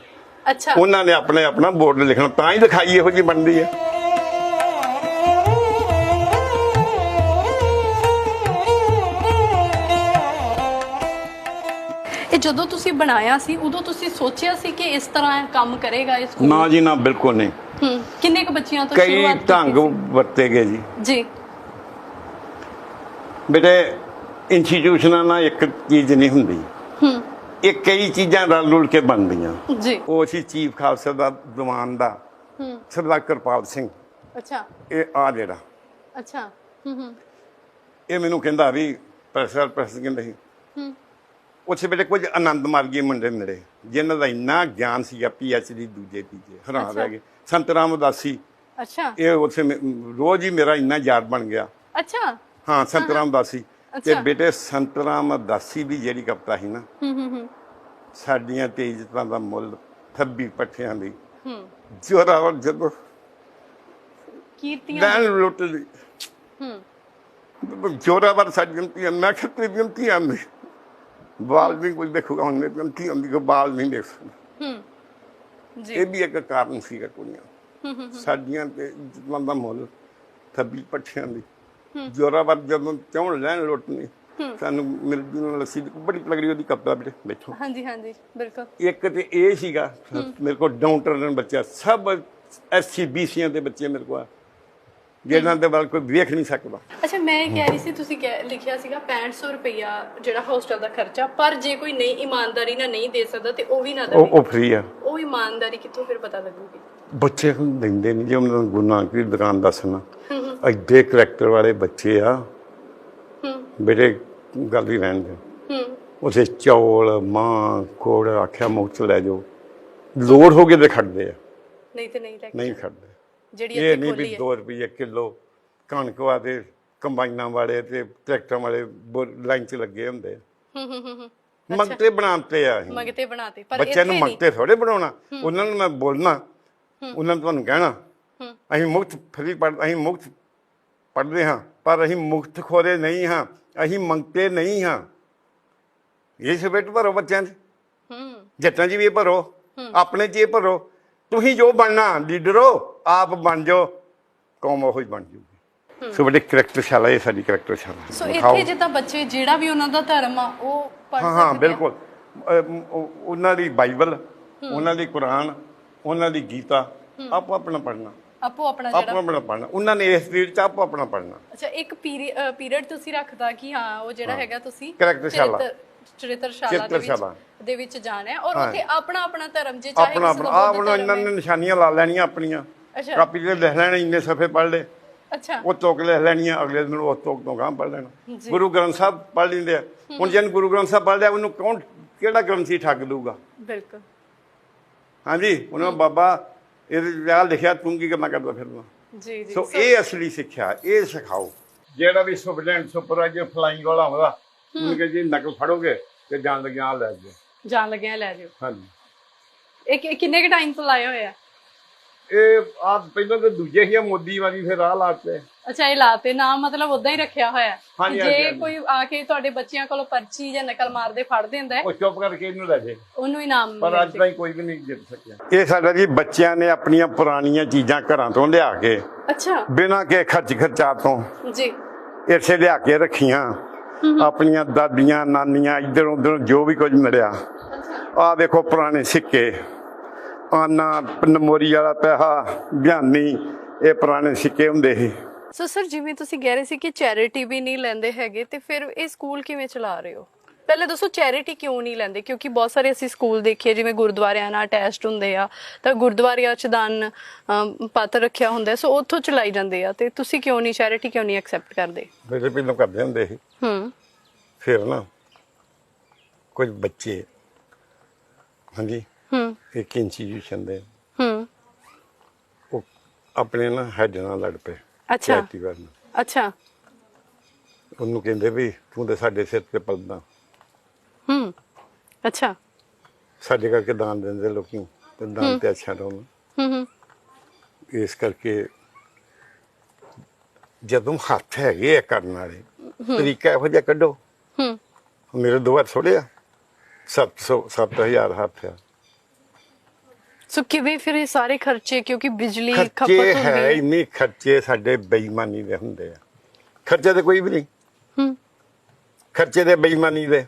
S1: ਅੱਛਾ।
S2: ਉਹਨਾਂ ਨੇ ਆਪਣੇ ਆਪਣਾ ਬੋਰਡ ਲਿਖਣਾ ਤਾਂ ਹੀ ਲਿਖਾਈ ਇਹੋ ਜੀ ਬਣਦੀ ਹੈ।
S1: ਇਹ ਜਦੋਂ ਤੁਸੀਂ ਬਣਾਇਆ ਸੀ ਉਦੋਂ ਤੁਸੀਂ ਸੋਚਿਆ ਸੀ ਕਿ ਇਸ ਤਰ੍ਹਾਂ ਕੰਮ ਕਰੇਗਾ ਇਹ ਸਕੂਲ
S2: ਨਾ ਜੀ ਨਾ ਬਿਲਕੁਲ ਨਹੀਂ।
S1: ਹੂੰ ਕਿੰਨੇ ਕੁ ਬੱਚਿਆਂ ਤੋਂ
S2: ਕਈ
S1: ਸ਼ੁਰੂਆਤ ਕੀਤੀ
S2: ਢੰਗ? ਵਰਤੇ ਗਏ ਜੀ।
S1: ਜੀ।
S2: ਬੇਟੇ ਇੰਸਟੀਟਿਊਸ਼ਨਾਂ ਨਾਲ ਇੱਕ ਚੀਜ਼ ਨਹੀਂ ਹੁੰਦੀ।
S1: ਹੂੰ।
S2: ਇਹ ਕਈ ਚੀਜ਼ਾਂ ਰਲ ਰੁਲ ਕੇ ਬਣਦੀਆਂ।
S1: ਜੀ।
S2: ਉਹ ਸੀ ਚੀਫ ਖਾਲਸਾ ਦਾ ਦੀਵਾਨ ਦਾ
S1: ਹੂੰ।
S2: ਸਰਦਾਰ ਕਿਰਪਾਲ ਸਿੰਘ।
S1: ਅੱਛਾ।
S2: ਇਹ ਆ ਜਿਹੜਾ।
S1: ਅੱਛਾ। ਹੂੰ ਹੂੰ।
S2: ਇਹ ਮੈਨੂੰ ਕਹਿੰਦਾ ਵੀ ਪ੍ਰੋਫੈਸਰ ਪ੍ਰੋਫੈਸਰ ਕਹਿੰਦੇ ਸੀ
S1: ਹੂੰ।
S2: ਉੱਥੇ ਬੇਟੇ ਕੁਝ ਆਨੰਦ ਮਾਰਗੀ ਮੁੰਡੇ ਮੇਰੇ ਜਿਨ੍ਹਾਂ ਦਾ ਇੰਨਾ ਗਿਆਨ ਸੀਗਾ ਡੀ ਦੂਜੇ ਤੀਜੇ ਹੈਰਾਨ। ਰਹਿ ਗਏ। ਸੰਤ ਰਾਮ ਉਦਾਸੀ।
S1: ਅੱਛਾ।
S2: ਇਹ ਉੱਥੇ ਮੇ- ਰੋਜ਼ ਹੀ ਮੇਰਾ ਇੰਨਾ ਯਾਦ ਬਣ ਗਿਆ।
S1: ਅੱਛਾ।
S2: ਹਾਂ ਸੰਤ ਰਾਮ ਉਦਾਸੀ। ਤੇ। ਬੇਟੇ ਸੰਤ ਰਾਮ ਉਦਾਸੀ ਵੀ ਜਿਹੜੀ ਕਪਤਾ ਸੀ ਨਾ
S1: ਹੂੰ ਹੂੰ ਹੂੰ।
S2: ਸਾਡੀਆਂ ਤੇ ਇੱਜ਼ਤਾਂ ਦਾ ਮੁੱਲ ਥੱਬੀ ਪੱਠਿਆਂ ਦੀ।
S1: ਹੂੰ।
S2: ਜੋਰਾਵਰ ਜਦੋਂ
S1: ਕੀਰਤੀਆਂ
S2: ਲੈਣ ਲੁੱਟ ਲਈ।
S1: ਹੂੰ।
S2: ਜੋਰਾਵਰ ਸਾਡੀਆਂ ਮੈਂ ਕਿਹਾ ਧੀਆਂ ਨੇ। ਬਾਲ ਨਹੀਂ ਕੋਈ ਦੇਖੂਗਾ ਹੁਣ ਮੇਰੀਆਂ ਧੀਆਂ ਦੀ ਕੋਈ ਬਾਲ ਨਹੀਂ ਦੇਖ ਸਕਦਾ।
S1: ਹੂੰ ਜੀ।
S2: ਇਹ ਵੀ ਇੱਕ ਕਾਰਨ ਸੀਗਾ ਕੁੜੀਆਂ। ਸਾਡੀਆਂ ਤੇ ਇੱਜ਼ਤਾਂ ਦਾ ਮੁੱਲ ਥੱਬੀ ਪੱਠਿਆਂ ਦੀ। ਜੋਰਾਵਰ ਜਦੋਂ ਚੌਣ ਲੈਣ ਲੁੱਟਣੀ ਸਾਨੂੰ ਮਿਲ ਜੂ ਲੱਸੀ ਦੀ ਬੜੀ ਲੱਗਦੀ ਉਹਦੀ ਕਪੜਾ ਬੇਟੇ ਬੈਠੋ।
S1: ਹਾਂਜੀ ਹਾਂਜੀ ਬਿਲਕੁਲ।
S2: ਇੱਕ ਤੇ ਇਹ ਸੀਗਾ ਮੇਰੇ ਕੋਲ ਡਾਊਨ ਟਰਨ ਬੱਚਾ ਸਭ ਐਸਸੀ ਬੀਸੀਆਂ ਦੇ ਬੱਚੇ ਮੇਰੇ ਕੋਲ ਆ। ਜਿਹਨਾਂ ਦੇ ਵੱਲ ਕੋਈ ਵੇਖ ਨਹੀਂ ਸਕਦਾ।
S1: ਅੱਛਾ ਮੈਂ ਇਹ ਕਹਿ ਰਹੀ ਸੀ ਤੁਸੀਂ ਕਹਿ- ਲਿਖਿਆ ਸੀਗਾ 6500 ਰੁਪਇਆ ਜਿਹੜਾ ਹੋਸਟਲ ਦਾ ਖਰਚਾ ਪਰ ਜੇ ਕੋਈ ਨਹੀਂ ਇਮਾਨਦਾਰੀ ਨਾਲ ਨਹੀਂ ਦੇ ਸਕਦਾ ਤੇ ਉਹ ਵੀ ਨਾ
S2: ਉਹ
S1: ਦੇਵੇ।
S2: ਉਹ ਫ੍ਰੀ ਆ।
S1: ਉਹ ਇਮਾਨਦਾਰੀ ਕਿੱਥੋਂ ਫਿਰ ਪਤਾ ਲੱਗੂਗੀ?
S2: ਬੱਚੇ ਨੂੰ ਦਿੰਦੇ ਨਹੀਂ ਜੇ ਉਹਨਾਂ ਨੂੰ ਗੁਰੂ ਨਾਨਕ ਦੀ ਦੁਕਾਨ ਦੱਸਣਾ। ਐਡੇ ਕਰੈਕਟਰ ਵਾਲੇ ਬੱਚੇ ਆ।
S1: ਹੂੰ।
S2: ਬੇਟੇ ਗੱਲ ਹੀ ਰਹਿਣ ਦੇ
S1: ਹੂੰ।
S2: ਉਸੇ ਚੌਲ ਮਾਂ ਕੋੜ ਆਖਿਆ ਮੁਕਤ ਲੈ ਜਾਓ। ਲੋੜ ਹੋ ਗਏ ਤੇ ਖੜਦੇ ਆ।
S1: ਨਹੀਂ ਤੇ ਨਹੀਂ ਲੈ ਕੇ
S2: ਨਹੀਂ ਖੜਦੇ।
S1: ਜਿਹੜੀ
S2: ਇਹ ਨਹੀਂ
S1: ਖੋਲੀ
S2: ਵੀ
S1: ਹੈ।
S2: 2 ਰੁਪਏ ਕਿਲੋ ਕਣਕ ਵਾਲੇ ਕੰਬਾਈਨਾਂ ਵਾਲੇ ਤੇ ਟਰੈਕਟਰਾਂ ਵਾਲੇ ਲਾਈਨ 'ਚ ਲੱਗੇ ਹੁੰਦੇ
S1: ਹੂੰ ਹੂੰ ਹੂੰ ਹੂੰ।
S2: ਮੰਗਤੇ ਬਣਾਉਂਦੇ ਆ ਅਸੀਂ।
S1: ਮੰਗਤੇ ਬਣਾਤੇ ਪਰ
S2: ਬੱਚਿਆਂ ਨੂੰ
S1: ਇੱਥੇ ਨਹੀਂ।
S2: ਮੰਗਤੇ ਥੋੜੇ ਬਣਾਉਣਾ ਉਹਨਾਂ ਨੂੰ ਮੈਂ ਬੋਲਣਾ ਉਹਨਾਂ ਨੂੰ ਤੁਹਾਨੂੰ ਕਹਿਣਾ।
S1: ਹੂੰ।
S2: ਅਸੀਂ ਮੁਕਤ ਫਰੀ ਪੜ੍ਹ ਅਸੀਂ ਮੁਕਤ ਪੜ੍ਹਦੇ ਹਾਂ ਪਰ ਅਸੀਂ ਮੁਕਤ ਖੋਰੇ ਨਹੀਂ ਹਾਂ ਅਸੀਂ ਮੰਗਤੇ ਨਹੀਂ ਹਾਂ। ਇਹ ਸਬੇਟ ਭਰੋ ਬੱਚਿਆਂ 'ਚ।
S1: ਹੂੰ।
S2: ਜੱਟਾਂ 'ਚ ਵੀ ਇਹ ਭਰੋ ਆਪਣੇ 'ਚ ਇਹ ਭਰੋ। ਤੁਸੀਂ ਜੋ ਬਣਨਾ ਲੀਡਰੋ ਆਪ ਬਣ ਜਾਓ ਕੌਮ ਉਹੀ ਬਣ ਜੂਗੀ। ਸੋ ਵੱਡੇ ਕਰੈਕਟਰਸ਼ਾਲਾ ਇਹ ਸਾਡੀ ਕਰੈਕਟਰਸ਼ਾਲਾ।
S1: ਸੋ
S2: ਵਿਖਾਓ।
S1: ਇੱਥੇ ਜਿੱਦਾਂ ਬੱਚੇ ਜਿਹੜਾ ਵੀ ਉਹਨਾਂ ਦਾ ਧਰਮ ਆ ਉਹ ਪੜ੍ਹ
S2: ਹਾਂ ਹਾਂ
S1: ਸਕਦੇ ਆ।
S2: ਬਿਲਕੁਲ। ਉਹਨਾਂ ਦੀ ਬਾਈਬਲ ਉਹਨਾਂ ਦੀ ਕੁਰਾਨ ਉਹਨਾਂ ਦੀ ਗੀਤਾ ਆਪੋ ਆਪਣਾ ਪੜਨਾ
S1: ਆਪੋ ਆਪਣਾ
S2: ਆਪੋ
S1: ਜਿਹੜਾ
S2: ਆਪਣਾ ਪੜਨਾ ਉਹਨਾਂ ਨੇ ਇਸ ਫੀਲਡ ਚ ਆਪੋ ਆਪਣਾ ਪੜਨਾ
S1: ਅੱਛਾ ਇੱਕ ਪੀਰੀਅਡ ਤੁਸੀਂ ਰੱਖਦਾ ਕਿ ਹਾਂ ਉਹ ਜਿਹੜਾ ਹੈਗਾ ਤੁਸੀਂ
S2: ਕਰੈਕਟਰਸ਼ਾਲਾ।
S1: ਚਰਿੱਤਰ- ਚਰਿੱਤਰਸ਼ਾਲਾ ਦੇ
S2: ਚਰਿੱਤਰਸ਼ਾਲਾ।
S1: ਵਿੱਚ ਦੇ ਵਿੱਚ ਜਾਣਾ ਹੈ ਔਰ। ਉੱਥੇ ਆਪਣਾ ਆਪਣਾ ਧਰਮ ਜੇ ਚਾਹੇ
S2: ਆਪਣਾ
S1: ਕਿਸੇ
S2: ਆਪਣਾ
S1: ਬੁੱਧ ਧਰਮ
S2: ਇਹਨਾਂ
S1: ਹੈ।
S2: ਨੇ ਨਿਸ਼ਾਨੀਆਂ ਲਾ ਲੈਣੀਆਂ ਆਪਣੀਆਂ।
S1: ਅੱਛਾ।
S2: ਕਾਪੀ ਤੇ ਲਿਖ ਲੈਣੇ ਇੰਨੇ ਸਫੇ ਪੜ ਲਏ।
S1: ਅੱਛਾ।
S2: ਉਹ ਤੁਕ ਲੈ ਲੈਣੀਆਂ ਅਗਲੇ ਦਿਨ ਉਹ ਤੁਕ ਤੋਂ ਗਾਂ ਪੜ ਲੈਣਾ।
S1: ਜੀ।
S2: ਗੁਰੂ ਗ੍ਰੰਥ ਸਾਹਿਬ ਪੜ ਲੈਂਦੇ ਆ। ਹੁਣ ਜਿਹਨ ਗੁਰੂ ਗ੍ਰੰਥ ਸਾਹਿਬ ਪੜ ਲਿਆ ਉਹਨੂੰ ਕੌਣ ਕਿਹੜਾ ਗ੍ਰੰਥੀ ਠੱਗ ਦੂਗਾ
S1: ਬਿਲਕੁਲ।
S2: ਹਾਂਜੀ ਉਹਨਾਂ ਬਾਬਾ ਇਹਦੇ ਵਿਆਹ ਲਿਖਿਆ ਤੂੰ ਕੀ ਕਰਨਾ ਕਰਦਾ ਫਿਰਦਾ?
S1: ਜੀ ਜੀ।
S2: ਸੋ ਇਹ ਅਸਲੀ ਸਿੱਖਿਆ ਇਹ ਸਿਖਾਓ। ਜਿਹੜਾ ਵੀ ਸੁਪਰਡੈਂਟ ਸੁਪਰਵਾਈਜ਼ਰ ਫਲਾਈਂਗ ਵਾਲਾ ਹੋਗਾ ਉਹਨੂੰ ਕਹੇ ਜੀ ਨਕਲ ਫੜੋਗੇ ਤੇ ਜਾਣ ਲੱਗਿਆ ਆ ਲੈ ਜਾਓ।
S1: ਜਾਣ ਲੱਗਿਆ ਲੈ ਜਿਓ।
S2: ਹਾਂਜੀ।
S1: ਇਹ ਕਿ- ਕਿੰਨੇ ਕ ਟਾਈਮ ਤੋਂ ਲਾਏ ਹੋਏ ਆ?
S2: ਇਹ ਆ ਪਹਿਲਾਂ ਤਾਂ ਦੂਜੇ ਹੀ ਆ, ਮੋਦੀ ਵਾਰੀ ਫਿਰ ਆ ਲਾਤੇ।
S1: ਅੱਛਾ ਇਹ ਲਾਤੇ। ਨਾਮ ਮਤਲਬ ਉਦਾਂ ਹੀ ਰੱਖਿਆ ਹੋਇਆ। ਹੈ।
S2: ਹਾਂਜੀ,
S1: ਜੇ
S2: ਹਾਂਜੀ।
S1: ਕੋਈ ਆ ਕੇ ਤੁਹਾਡੇ ਬੱਚਿਆਂ ਕੋਲੋਂ ਪਰਚੀ ਜਾਂ ਨਕਲ ਮਾਰਦੇ ਫੜ ਦਿੰਦਾ ਹੈ।
S2: ਉਹ ਚੁੱਪ ਕਰਕੇ ਇਹਨੂੰ ਲੈ ਜੇ।
S1: ਉਹਨੂੰ ਇਨਾਮ
S2: ਪਰ ਅੱਜ ਤਾਈਂ ਕੋਈ ਵੀ ਨਹੀਂ ਜਿੱਤ ਸਕਿਆ। ਇਹ ਸਾਡਾ ਜੀ ਬੱਚਿਆਂ ਨੇ ਆਪਣੀਆਂ ਪੁਰਾਣੀਆਂ ਚੀਜ਼ਾਂ ਘਰਾਂ ਤੋਂ ਲਿਆ ਕੇ
S1: ਅੱਛਾ।
S2: ਬਿਨਾਂ ਕੇ ਖਰਚ ਖਰਚਾ ਤੋਂ
S1: ਜੀ।
S2: ਇੱਥੇ ਲਿਆ ਕੇ ਰੱਖੀਆਂ। ਆਪਣੀਆਂ ਦਾਦੀਆਂ ਨਾਨੀਆਂ ਇੱਧਰ ਉੱਧਰ ਜੋ ਵੀ ਕੁਝ ਮਿਲਿਆ। ਆ ਵੇਖੋ ਪੁਰਾਣੇ ਸਿੱਕੇ। ਆਨਾ ਨਮੋਰੀ ਵਾਲਾ ਪੈਸਾ ਬਿਆਨੀ ਇਹ ਪੁਰਾਣੇ ਸਿੱਕੇ ਹੁੰਦੇ ਸੀ।
S1: ਸੋ ਸਰ ਜਿਵੇਂ ਤੁਸੀਂ ਕਹਿ ਰਹੇ ਸੀ ਕਿ ਚੈਰਿਟੀ ਵੀ ਨਹੀਂ ਲੈਂਦੇ ਹੈਗੇ ਤੇ ਫਿਰ ਇਹ ਸਕੂਲ ਕਿਵੇਂ ਚਲਾ ਰਹੇ ਹੋ? ਪਹਿਲੇ ਦੱਸੋ ਚੈਰਿਟੀ ਕਿਉਂ ਨਹੀਂ ਲੈਂਦੇ? ਕਿਉਂਕਿ ਬਹੁਤ ਸਾਰੇ ਅਸੀਂ ਸਕੂਲ ਦੇਖੀਏ ਜਿਵੇਂ ਗੁਰਦੁਆਰਿਆਂ ਨਾਲ ਅਟੈਚਡ ਹੁੰਦੇ ਆ ਤਾਂ ਗੁਰਦੁਆਰਿਆਂ ਚ ਦਾਨ ਪਾਤਰ ਰੱਖਿਆ ਹੁੰਦਾ ਸੋ ਉੱਥੋਂ ਚਲਾਈ ਜਾਂਦੇ ਆ। ਤੇ ਤੁਸੀਂ ਕਿਉਂ ਨਹੀਂ ਚੈਰਿਟੀ ਕਿਉਂ ਨਹੀਂ ਐਕਸੈਪਟ ਕਰਦੇ?
S2: ਮੇਰੇ ਪਹਿਲਾਂ ਕਰਦੇ ਹੁੰਦੇ ਸੀ।
S1: ਹੂੰ।
S2: ਫਿਰ ਨਾ ਕੁਝ ਬੱਚੇ ਹਾਂਜੀ
S1: ਹੂੰ।
S2: ਇੱਕ ਇੰਸਟੀਟਿਊਸ਼ਨ ਦੇ
S1: ਹੂੰ।
S2: ਉਹ ਆਪਣੇ ਨਾ ਹੈਡ ਨਾਲ ਲੜ ਪਏ
S1: ਅੱਛਾ।
S2: ਵੱਲ।
S1: ਅੱਛਾ।
S2: ਉਹਨੂੰ ਕਹਿੰਦੇ ਵੀ ਤੂੰ ਤੇ ਸਾਡੇ ਸਿਰ ਤੇ ਪਲਦਾ।
S1: ਹੂੰ। ਅੱਛਾ।
S2: ਸਾਡੇ ਕਰਕੇ ਦਾਨ ਦਿੰਦੇ ਲੋਕੀ ਤੇ ਦਾਨ ਤੇ ਅੱਛਾ ਰਹੋ
S1: ਹੂੰ ਹੂੰ।
S2: ਇਸ ਕਰਕੇ ਜਦੋਂ ਹੱਥ ਹੈਗੇ ਆ ਕਰਨ ਵਾਲੇ ਤਰੀਕਾ ਇਹੋ ਜਿਹਾ ਕੱਢੋ।
S1: ਹੂੰ।
S2: ਮੇਰੇ ਦੋ ਹੱਥ ਥੋੜੇ ਆ। 700 7000 ਹੱਥ ਆ।
S1: ਸੋ ਕਿਵੇਂ ਫਿਰ ਇਹ ਸਾਰੇ ਖਰਚੇ ਕਿਉਂਕਿ ਬਿਜਲੀ ਖਪਤ ਹੁੰਦੀ ਹੈ
S2: ਇੰਨੇ ਖਰਚੇ ਸਾਡੇ ਬੇਈਮਾਨੀ ਦੇ ਹੁੰਦੇ ਆ। ਖਰਚੇ ਤੇ ਕੋਈ ਵੀ ਨਹੀਂ।
S1: ਹੂੰ।
S2: ਖਰਚੇ ਤੇ ਬੇਈਮਾਨੀ ਦੇ।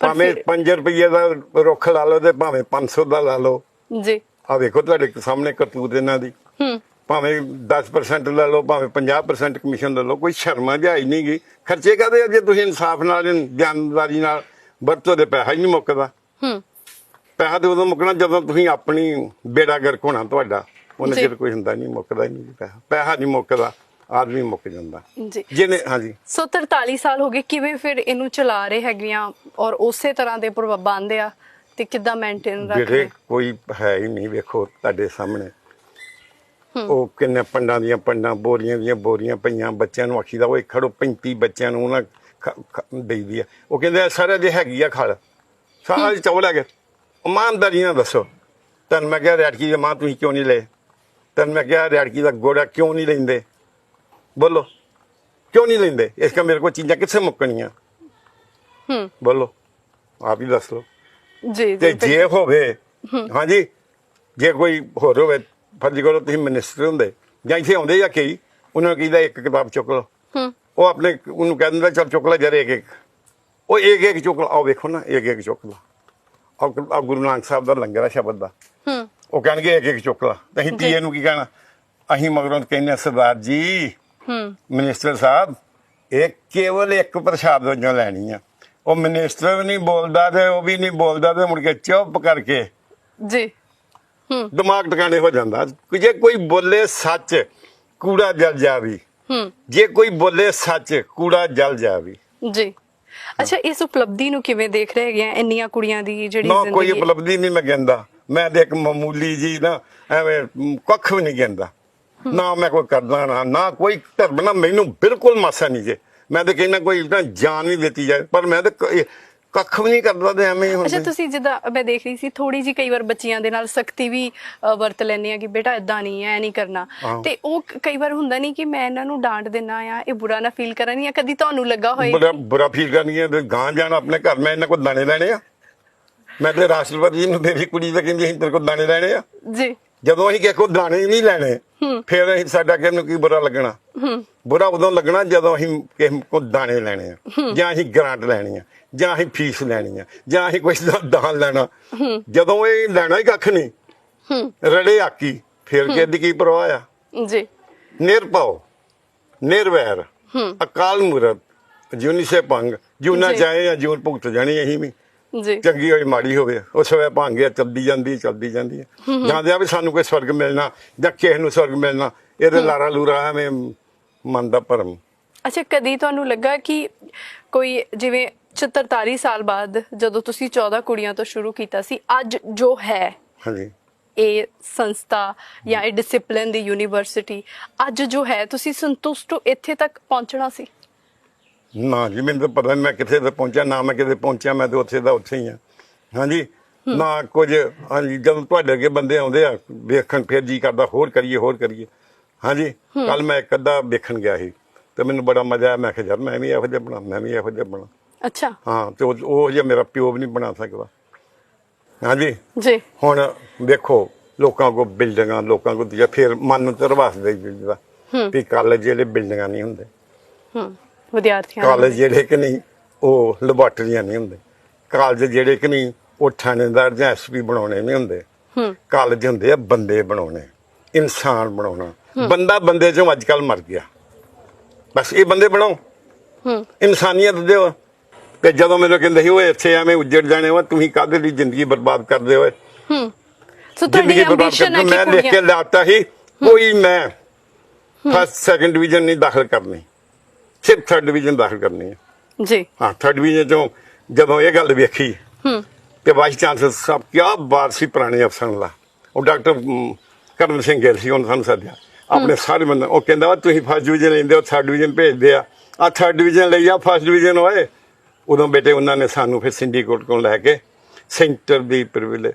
S2: ਭਾਵੇਂ
S1: ਫਿਰ-
S2: 5 ਰੁਪਏ ਦਾ ਰੁੱਖ ਲਾ ਲਓ ਤੇ ਭਾਵੇਂ 500 ਦਾ ਲਾ ਲਓ।
S1: ਜੀ।
S2: ਆ ਵੇਖੋ ਤੁਹਾਡੇ ਸਾਹਮਣੇ ਕਰਤੂਤ ਇਹਨਾਂ ਦੀ।
S1: ਹੂੰ।
S2: ਭਾਵੇਂ 10% ਲੈ ਲਓ ਭਾਵੇਂ 50% ਕਮਿਸ਼ਨ ਲੈ ਲਓ ਕੋਈ ਸ਼ਰਮਾ ਜਾਈ ਨਹੀਂ ਗਈ ਖਰਚੇ ਕਾਦੇ ਜੇ ਤੁਸੀਂ ਇਨਸਾਫ ਨਾਲ ਜਾਨਦਾਰੀ ਨਾਲ ਵਰਤੋ ਦੇ ਪੈਸਾ ਹੀ ਨਹੀਂ ਮੁੱਕਦਾ।
S1: ਹੂੰ।
S2: ਪੈਸਾ ਤੇ ਉਦੋਂ ਮੁੱਕਣਾ ਜਦੋਂ ਤੁਸੀਂ ਆਪਣੀ ਬੇੜਾ ਗਰਕ ਹੋਣਾ ਤੁਹਾਡਾ। ਉਹਨੇ। ਚਿਰ ਕੋਈ ਹੁੰਦਾ ਨਹੀਂ ਮੁੱਕਦਾ ਹੀ ਨਹੀਂ ਪੈਸਾ। ਪੈਸਾ ਨਹੀਂ ਮੁੱਕਦਾ। ਆਦਮੀ ਮੁੱਕ ਜਾਂਦਾ।
S1: ਜੀ।
S2: ਜਿਹਨੇ ਹਾਂਜੀ।
S1: ਸੋ 43 ਸਾਲ ਹੋ ਗਏ ਕਿਵੇਂ ਫਿਰ ਇਹਨੂੰ ਚਲਾ ਰਹੇ ਹੈਗੀਆਂ ਔਰ ਉਸੇ ਤਰ੍ਹਾਂ ਦੇ ਪ੍ਰਬੰਧ ਆ ਤੇ ਕਿੱਦਾਂ ਮੇਨਟੇਨ ਰੱਖ
S2: ਜਿਹੜੇ ਕੋਈ ਹੈ ਹੀ ਨਹੀਂ ਵੇਖੋ ਤੁਹਾਡੇ ਸਾਹਮਣੇ। ਉਹ ਕਿੰਨੇ ਪੰਡਾਂ ਦੀਆਂ ਪੰਡਾਂ ਬੋਰੀਆਂ ਦੀਆਂ ਬੋਰੀਆਂ ਪਈਆਂ ਬੱਚਿਆਂ ਨੂੰ ਆਖੀਦਾ ਉਹ ਖੜੋ 35 ਬੱਚਿਆਂ ਨੂੰ ਉਹਨਾਂ ਦੇਈਦੀ ਆ। ਉਹ ਕਹਿੰਦੇ ਆ, ਸਾਰੇ ਦੇ ਹੈਗੀ ਆ ਖੜ ਸਾਰਾ ਦੀ ਚੌਲ ਹੈਗੇ। ਇਮਾਨਦਾਰੀ ਨਾਲ ਦੱਸੋ। ਤਨ ਮੈਂ ਕਿਹਾ ਰੈੜਕੀ ਦੀ ਮਾਂ ਤੁਸੀਂ ਕਿਉਂ ਨਹੀਂ ਲਏ? ਤਨ ਮੈਂ ਕਿਹਾ ਰੈੜਕੀ ਦਾ ਗੋੜਾ ਕਿਉਂ ਨਹੀਂ ਲੈਂਦੇ? ਬੋਲੋ। ਕਿਉਂ ਨਹੀਂ ਲੈਂਦੇ? ਇਸ ਕਾ ਮੇਰੇ ਕੋਲ ਚੀਜ਼ਾਂ ਕਿੱਥੇ ਮੁੱਕਣੀਆਂ?
S1: ਹੂੰ।
S2: ਬੋਲੋ। ਆਪ ਹੀ ਦੱਸ ਲਓ।
S1: ਜੀ
S2: ਤੇ
S1: ਜੀ
S2: ਹੋਵੇ ਹਾਂਜੀ ਜੇ ਕੋਈ ਹੋਰ ਹੋਵੇ ਫਰਜ਼ ਕਰੋ ਤੁਸੀਂ ਮਿਨਿਸਟਰ ਹੁੰਦੇ। ਜਾਂ ਇੱਥੇ ਆਉਂਦੇ ਜਾਂ ਕਈ ਉਹਨਾਂ ਨੂੰ ਕਹਿੰਦਾ ਇੱਕ ਕਿਤਾਬ ਚੁੱਕ ਲਓ।
S1: ਹੂੰ।
S2: ਉਹ ਆਪਣੇ ਉਹਨੂੰ ਕਹਿ ਦਿੰਦਾ ਚਲ ਚੁੱਕ ਲੈ ਜਰੇ ਇੱਕ ਇੱਕ। ਉਹ ਇੱਕ ਇੱਕ ਚੁੱਕ ਲਾ ਆਓ ਵੇਖੋ ਨਾ ਇੱਕ ਇੱਕ ਚੁੱਕ ਲਾ ਆਹ ਗੁਰੂ- ਨਾਨਕ ਸਾਹਿਬ ਦਾ ਲੰਗਰ ਆ ਸ਼ਬਦ ਦਾ।
S1: ਹੂੰ।
S2: ਉਹ ਕਹਿਣਗੇ ਇੱਕ ਇੱਕ ਚੁੱਕ ਲਾ। ਅਸੀਂ ਤੀਏ ਨੂੰ ਕੀ ਕਹਿਣਾ? ਅਸੀਂ ਮਗਰੋਂ ਕਹਿੰਦੇ ਆ, ਸਰਦਾਰ ਜੀ ਮਿਨਿਸਟਰ ਸਾਹਿਬ ਇਹ ਕੇਵਲ ਇੱਕ ਪ੍ਰਸ਼ਾਦ ਵਜੋਂ ਲੈਣੀ ਆ। ਉਹ ਮਿਨਿਸਟਰ ਵੀ ਨਹੀਂ ਬੋਲਦਾ ਤੇ ਉਹ ਵੀ ਨਹੀਂ ਬੋਲਦਾ ਤੇ ਮੁੜ ਕੇ ਚੁੱਪ ਕਰਕੇ
S1: ਜੀ। ਹੂੰ।
S2: ਦਿਮਾਗ ਟਿਕਾਣੇ ਹੋ ਜਾਂਦਾ। ਜੇ ਕੋਈ ਬੋਲੇ ਸੱਚ ਕੂੜਾ ਜਲ ਜਾਵੀ।
S1: ਹੂੰ।
S2: ਜੇ ਕੋਈ ਬੋਲੇ ਸੱਚ ਕੂੜਾ ਜਲ ਜਾਵੀ।
S1: ਜੀ। ਅੱਛਾ ਇਸ ਉਪਲਬਧੀ ਨੂੰ ਕਿਵੇਂ ਦੇਖ ਰਹੇ ਹੈਗੇ ਆ? ਇੰਨੀਆਂ ਕੁੜੀਆਂ ਦੀ ਜਿਹੜੀ
S2: ਨਾ ਕੋਈ
S1: ਜ਼ਿੰਦਗੀ
S2: ਉਪਲਬਧੀ ਨਹੀਂ ਮੈਂ ਕਹਿੰਦਾ। ਮੈਂ ਤੇ ਇੱਕ ਮਾਮੂਲੀ ਜੀ ਨਾ ਐਵੇਂ ਕੱਖ ਵੀ ਨਹੀਂ ਕਹਿੰਦਾ। ਨਾ ਮੈਂ ਕੋਈ ਕਰਦਾ ਨਾ ਨਾ ਕੋਈ ਧਰਮ ਨਾ ਮੈਨੂੰ ਬਿਲਕੁਲ ਮਾਸਾ ਨਹੀਂ ਜੇ। ਮੈਂ ਤੇ ਕਹਿੰਦਾ ਕੋਈ ਨਾ ਜਾਨ ਨਹੀਂ ਦਿੱਤੀ ਜਾਏ ਪਰ ਮੈਂ ਤੇ ਕ- ਕੱਖ ਵੀ ਨਹੀਂ ਕਰਦਾ ਤੇ ਐਵੇਂ ਹੀ
S1: ਅੱਛਾ
S2: ਹੁੰਦਾ
S1: ਤੁਸੀਂ ਜਿੱਦਾਂ ਮੈਂ ਦੇਖ ਰਹੀ ਸੀ ਥੋੜੀ ਜੀ ਕਈ ਵਾਰ ਬੱਚਿਆਂ ਦੇ ਨਾਲ ਸਖਤੀ ਵੀ ਵਰਤ ਲੈਂਦੇ ਆ ਕਿ ਬੇਟਾ ਇਦਾਂ ਨਹੀਂ ਐ ਨਹੀਂ ਕਰਨਾ। ਤੇ ਉਹ ਕ- ਕਈ ਵਾਰ ਹੁੰਦਾ ਨਹੀਂ ਕਿ ਮੈਂ ਇਹਨਾਂ ਨੂੰ ਡਾਂਟ ਦਿੰਨਾ ਆ ਇਹ ਬੁਰਾ ਨਾ ਫੀਲ ਕਰਨ ਜਾਂ ਕਦੀ ਤੁਹਾਨੂੰ ਲੱਗਾ ਹੋਏ?
S2: ਬੜਾ ਬੁਰਾ ਫੀਲ ਕਰਨੀ ਹੈ ਗਾਂ ਜਾਣਾ ਆਪਣੇ ਘਰ ਮੈਂ ਇਹਨਾਂ ਕੋਲ ਦਾਣੇ ਲੈਣੇ ਆ। ਮੈਂ ਤੇ ਰਾਸ਼ਟਰਪਤੀ ਜੀ ਨੂੰ ਮੇਰੀ ਕੁੜੀ ਤਾਂ ਕਹਿੰਦੀ ਅਸੀਂ ਤੇਰੇ ਕੋਲ ਦਾਣੇ ਲੈਣੇ ਆ।
S1: ਜੀ।
S2: ਜਦੋਂ ਅਸੀਂ ਕਿਸੇ ਕੋਲ ਦਾਣੇ ਨਹੀਂ ਲੈਣੇ ਫਿਰ ਅਸੀਂ ਸਾਡਾ ਕਿਸੇ ਨੂੰ ਕੀ ਬੁਰਾ ਲੱਗਣਾ? ਬੁਰਾ ਉਦੋਂ ਲੱਗਣਾ ਜਦੋਂ ਅਸੀਂ ਕਿਸੇ ਕੋਲ ਦਾਣੇ ਲੈਣੇ ਆ ਜਾਂ ਅਸੀਂ ਗ੍ਰਾਂਟ ਲੈਣੀ ਆ ਜਾਂ ਅਸੀਂ ਫੀਸ ਲੈਣੀ ਆ ਜਾਂ ਅਸੀਂ ਕੁਛ ਦਾ ਦਾਨ ਲੈਣਾ। ਜਦੋਂ ਇਹ ਲੈਣਾ ਹੀ ਕੱਖ ਨਹੀਂ ਰੜੇ ਆਕੀ ਫਿਰ ਕਿਹਦੀ ਕੀ ਪਰਵਾਹ ਆ?
S1: ਜੀ।
S2: ਨਿਰਭਉ ਨਿਰਵੈਰ ਅਕਾਲ ਮੂਰਤ ਜੁਨੀ ਸੇ ਪੰਗ ਜੂਨਾ
S1: ਜੀ।
S2: ਚਾਹੇ ਜਾਂ ਜੂਨ ਭੁਗਤ ਜਾਣੀ ਅਸੀਂ ਵੀ।
S1: ਜੀ।
S2: ਚੰਗੀ ਹੋਈ ਮਾੜੀ ਹੋਵੇ ਉਸ ਵੇਲੇ ਭਾਂਗੇ ਚੱਲਦੀ ਜਾਂਦੀ ਚੱਲਦੀ ਜਾਂਦੀ ਹੈ ਜਾਂਦੇ ਆ ਵੀ ਸਾਨੂੰ ਕੋਈ ਸਵਰਗ ਮਿਲਣਾ ਜਾਂ ਕਿਸੇ ਨੂੰ ਸਵਰਗ ਮਿਲਣਾ ਇਹਦੇ ਲਾਰਾ ਲੂਰਾ ਐਵੇਂ ਮਨ ਦਾ ਭਰਮ।
S1: ਅੱਛਾ ਕਦੀ ਤੁਹਾਨੂੰ ਲੱਗਾ ਕਿ ਕੋਈ ਜਿਵੇਂ 44 ਸਾਲ ਬਾਅਦ ਜਦੋਂ ਤੁਸੀਂ 14 ਕੁੜੀਆਂ ਤੋਂ ਸ਼ੁਰੂ ਕੀਤਾ ਸੀ ਅੱਜ ਜੋ ਹੈ
S2: ਹਾਂਜੀ।
S1: ਇਹ ਸੰਸਥਾ ਜਾਂ ਇਹ ਡਿਸਪਲਿਨ ਦੀ ਯੂਨੀਵਰਸਿਟੀ ਅੱਜ ਜੋ ਹੈ ਤੁਸੀਂ ਸੰਤੁਸ਼ਟ ਹੋ ਇੱਥੇ ਤੱਕ ਪਹੁੰਚਣਾ ਸੀ?
S2: ਨਾ ਜੀ ਮੈਨੂੰ ਤਾਂ ਪਤਾ ਨੀ ਮੈਂ ਕਿੱਥੇ ਤੇ ਪਹੁੰਚਿਆ ਨਾ ਮੈਂ ਕਿਤੇ ਪਹੁੰਚਿਆ ਮੈਂ ਤਾਂ ਉੱਥੇ ਦਾ ਉੱਥੇ ਹੀ ਆ। ਹਾਂਜੀ? ਨਾ ਕੁਝ ਹਾਂਜੀ ਜਦੋਂ ਤੁਹਾਡੇ ਅੱਗੇ ਬੰਦੇ ਆਉਂਦੇ ਆ ਵੇਖਣ ਫਿਰ ਜੀ ਕਰਦਾ ਹੋਰ ਕਰੀਏ ਹੋਰ ਕਰੀਏ। ਹਾਂਜੀ? ਕੱਲ ਮੈਂ ਇੱਕ ਅੱਧਾ ਵੇਖਣ ਗਿਆ ਸੀ ਤੇ ਮੈਨੂੰ ਬੜਾ ਮਜ਼ਾ ਆਇਆ ਮੈਂ ਕਿਹਾ ਯਾਰ ਮੈਂ ਵੀ ਇਹੋ ਜਿਹਾ ਬਣਾ ਮੈਂ ਵੀ ਇਹੋ ਜਿਹਾ ਬਣਾ।
S1: ਅੱਛਾ।
S2: ਹਾਂ ਤੇ ਉਹ ਜਿਹਾ ਮੇਰਾ ਪਿਓ ਵੀ ਨਹੀਂ ਬਣਾ ਸਕਦਾ। ਹਾਂਜੀ?
S1: ਜੀ।
S2: ਹੁਣ ਵੇਖੋ ਲੋਕਾਂ ਕੋ ਬਿਲਡਿੰਗਾਂ ਲੋਕਾਂ ਕੋ ਦੂਜਾ ਫਿਰ ਮਨ ਨੂੰ ਤਰਵਾਸ ਦੇ ਜਿੱਦਾ ਵੀ ਕਾਲਜ ਜਿਹੜੇ ਬਿਲਡਿੰਗਾਂ ਨਹੀਂ ਹੁੰਦੇ।
S1: ਹੂੰ। ਵਿਦਿਆਰਥੀਆਂ ਨੂੰ।
S2: ਕਾਲਜ ਜਿਹੜੇ ਕਿ ਨਹੀਂ ਉਹ ਲੈਬਾਰਟਰੀਆਂ ਨਹੀਂ ਹੁੰਦੇ। ਕਾਲਜ ਜਿਹੜੇ ਕਿ ਨਹੀਂ ਉਹ ਥਾਣੇਦਾਰ ਜਾਂ ਐਸਪੀ ਬਣਾਉਣੇ ਨਹੀਂ ਹੁੰਦੇ।
S1: ਹੂੰ।
S2: ਕਾਲਜ ਹੁੰਦੇ ਆ ਬੰਦੇ ਬਣਾਉਣੇ ਇਨਸਾਨ ਬਣਾਉਣਾ। ਬੰਦਾ ਬੰਦੇ ਚੋਂ ਅੱਜ ਕੱਲ ਮਰ ਗਿਆ। ਬਸ ਇਹ ਬੰਦੇ ਬਣਾਓ।
S1: ਹੂੰ।
S2: ਇਨਸਾਨੀਅਤ ਦਿਓ। ਤੇ ਜਦੋਂ ਮੈਨੂੰ ਕਹਿੰਦੇ ਸੀ ਓਏ ਇੱਥੇ ਐਵੇਂ ਉੱਜੜ ਜਾਣੇ ਵਾ ਤੁਸੀਂ ਕਾਹਦੇ ਲਈ ਜ਼ਿੰਦਗੀ ਬਰਬਾਦ ਕਰਦੇ ਹੋਏ
S1: ਹੂੰ। ਸੋ ਤੁਹਾਡੀ
S2: ਜ਼ਿੰਦਗੀ ਬਰਬਾਦ
S1: ਐਂਬੀਸ਼ਨ ਹੈ। ਕਿ
S2: ਮੈਂ ਲਿਖ ਕੇ
S1: ਕੁੜੀਆਂ
S2: ਲਾਤਾ ਸੀ ਕੋਈ ਮੈਂ ਫਸਟ ਸੈਕੰਡ ਡਿਵੀਜ਼ਨ ਨਹੀਂ ਦਾਖਲ ਕਰਨੀ। ਸਿਰਫ ਥਰਡ ਡਿਵੀਜ਼ਨ ਦਾਖਲ ਕਰਨੀ ਹੈ।
S1: ਜੀ।
S2: ਹਾਂ ਥਰਡ ਡਿਵੀਜ਼ਨ ਚੋਂ ਜਦੋਂ ਇਹ ਗੱਲ ਵੇਖੀ
S1: ਹੂੰ।
S2: ਤੇ ਵਾਈਸ ਚਾਂਸਲਰ ਸਾਹਿਬ ਕਿਆ ਬਾਤ ਸੀ ਪੁਰਾਣੇ ਅਫਸਰਾਂ ਦਾ ਉਹ ਡਾਕਟਰ ਕਰਮ ਸਿੰਘ ਗਿੱਲ ਸੀ ਉਹਨਾਂ ਸਾਨੂੰ ਸੱਦਿਆ। ਆਪਣੇ ਸਾਰੇ ਬੰਦੇ ਉਹ ਕਹਿੰਦਾ ਵਾ ਤੁਸੀਂ ਫਸਟ ਡਿਵੀਜ਼ਨ ਲੈਂਦੇ ਹੋ ਥਰਡ ਡਿਵੀਜ਼ਨ ਭੇਜਦੇ ਆ। ਆ ਥਰਡ ਡਿਵੀਜ਼ਨ ਲਈ ਆ ਫਸਟ ਡਿਵੀਜ਼ਨ ਹੋਏ ਉਦੋਂ ਬੇਟੇ ਉਹਨਾਂ ਨੇ ਸਾਨੂੰ ਫਿਰ ਸਿੰਡੀਕੇਟ ਕੋਲ ਲੈ ਕੇ ਸੈਂਟਰ ਦੀ ਪ੍ਰਿਵਿਲੇ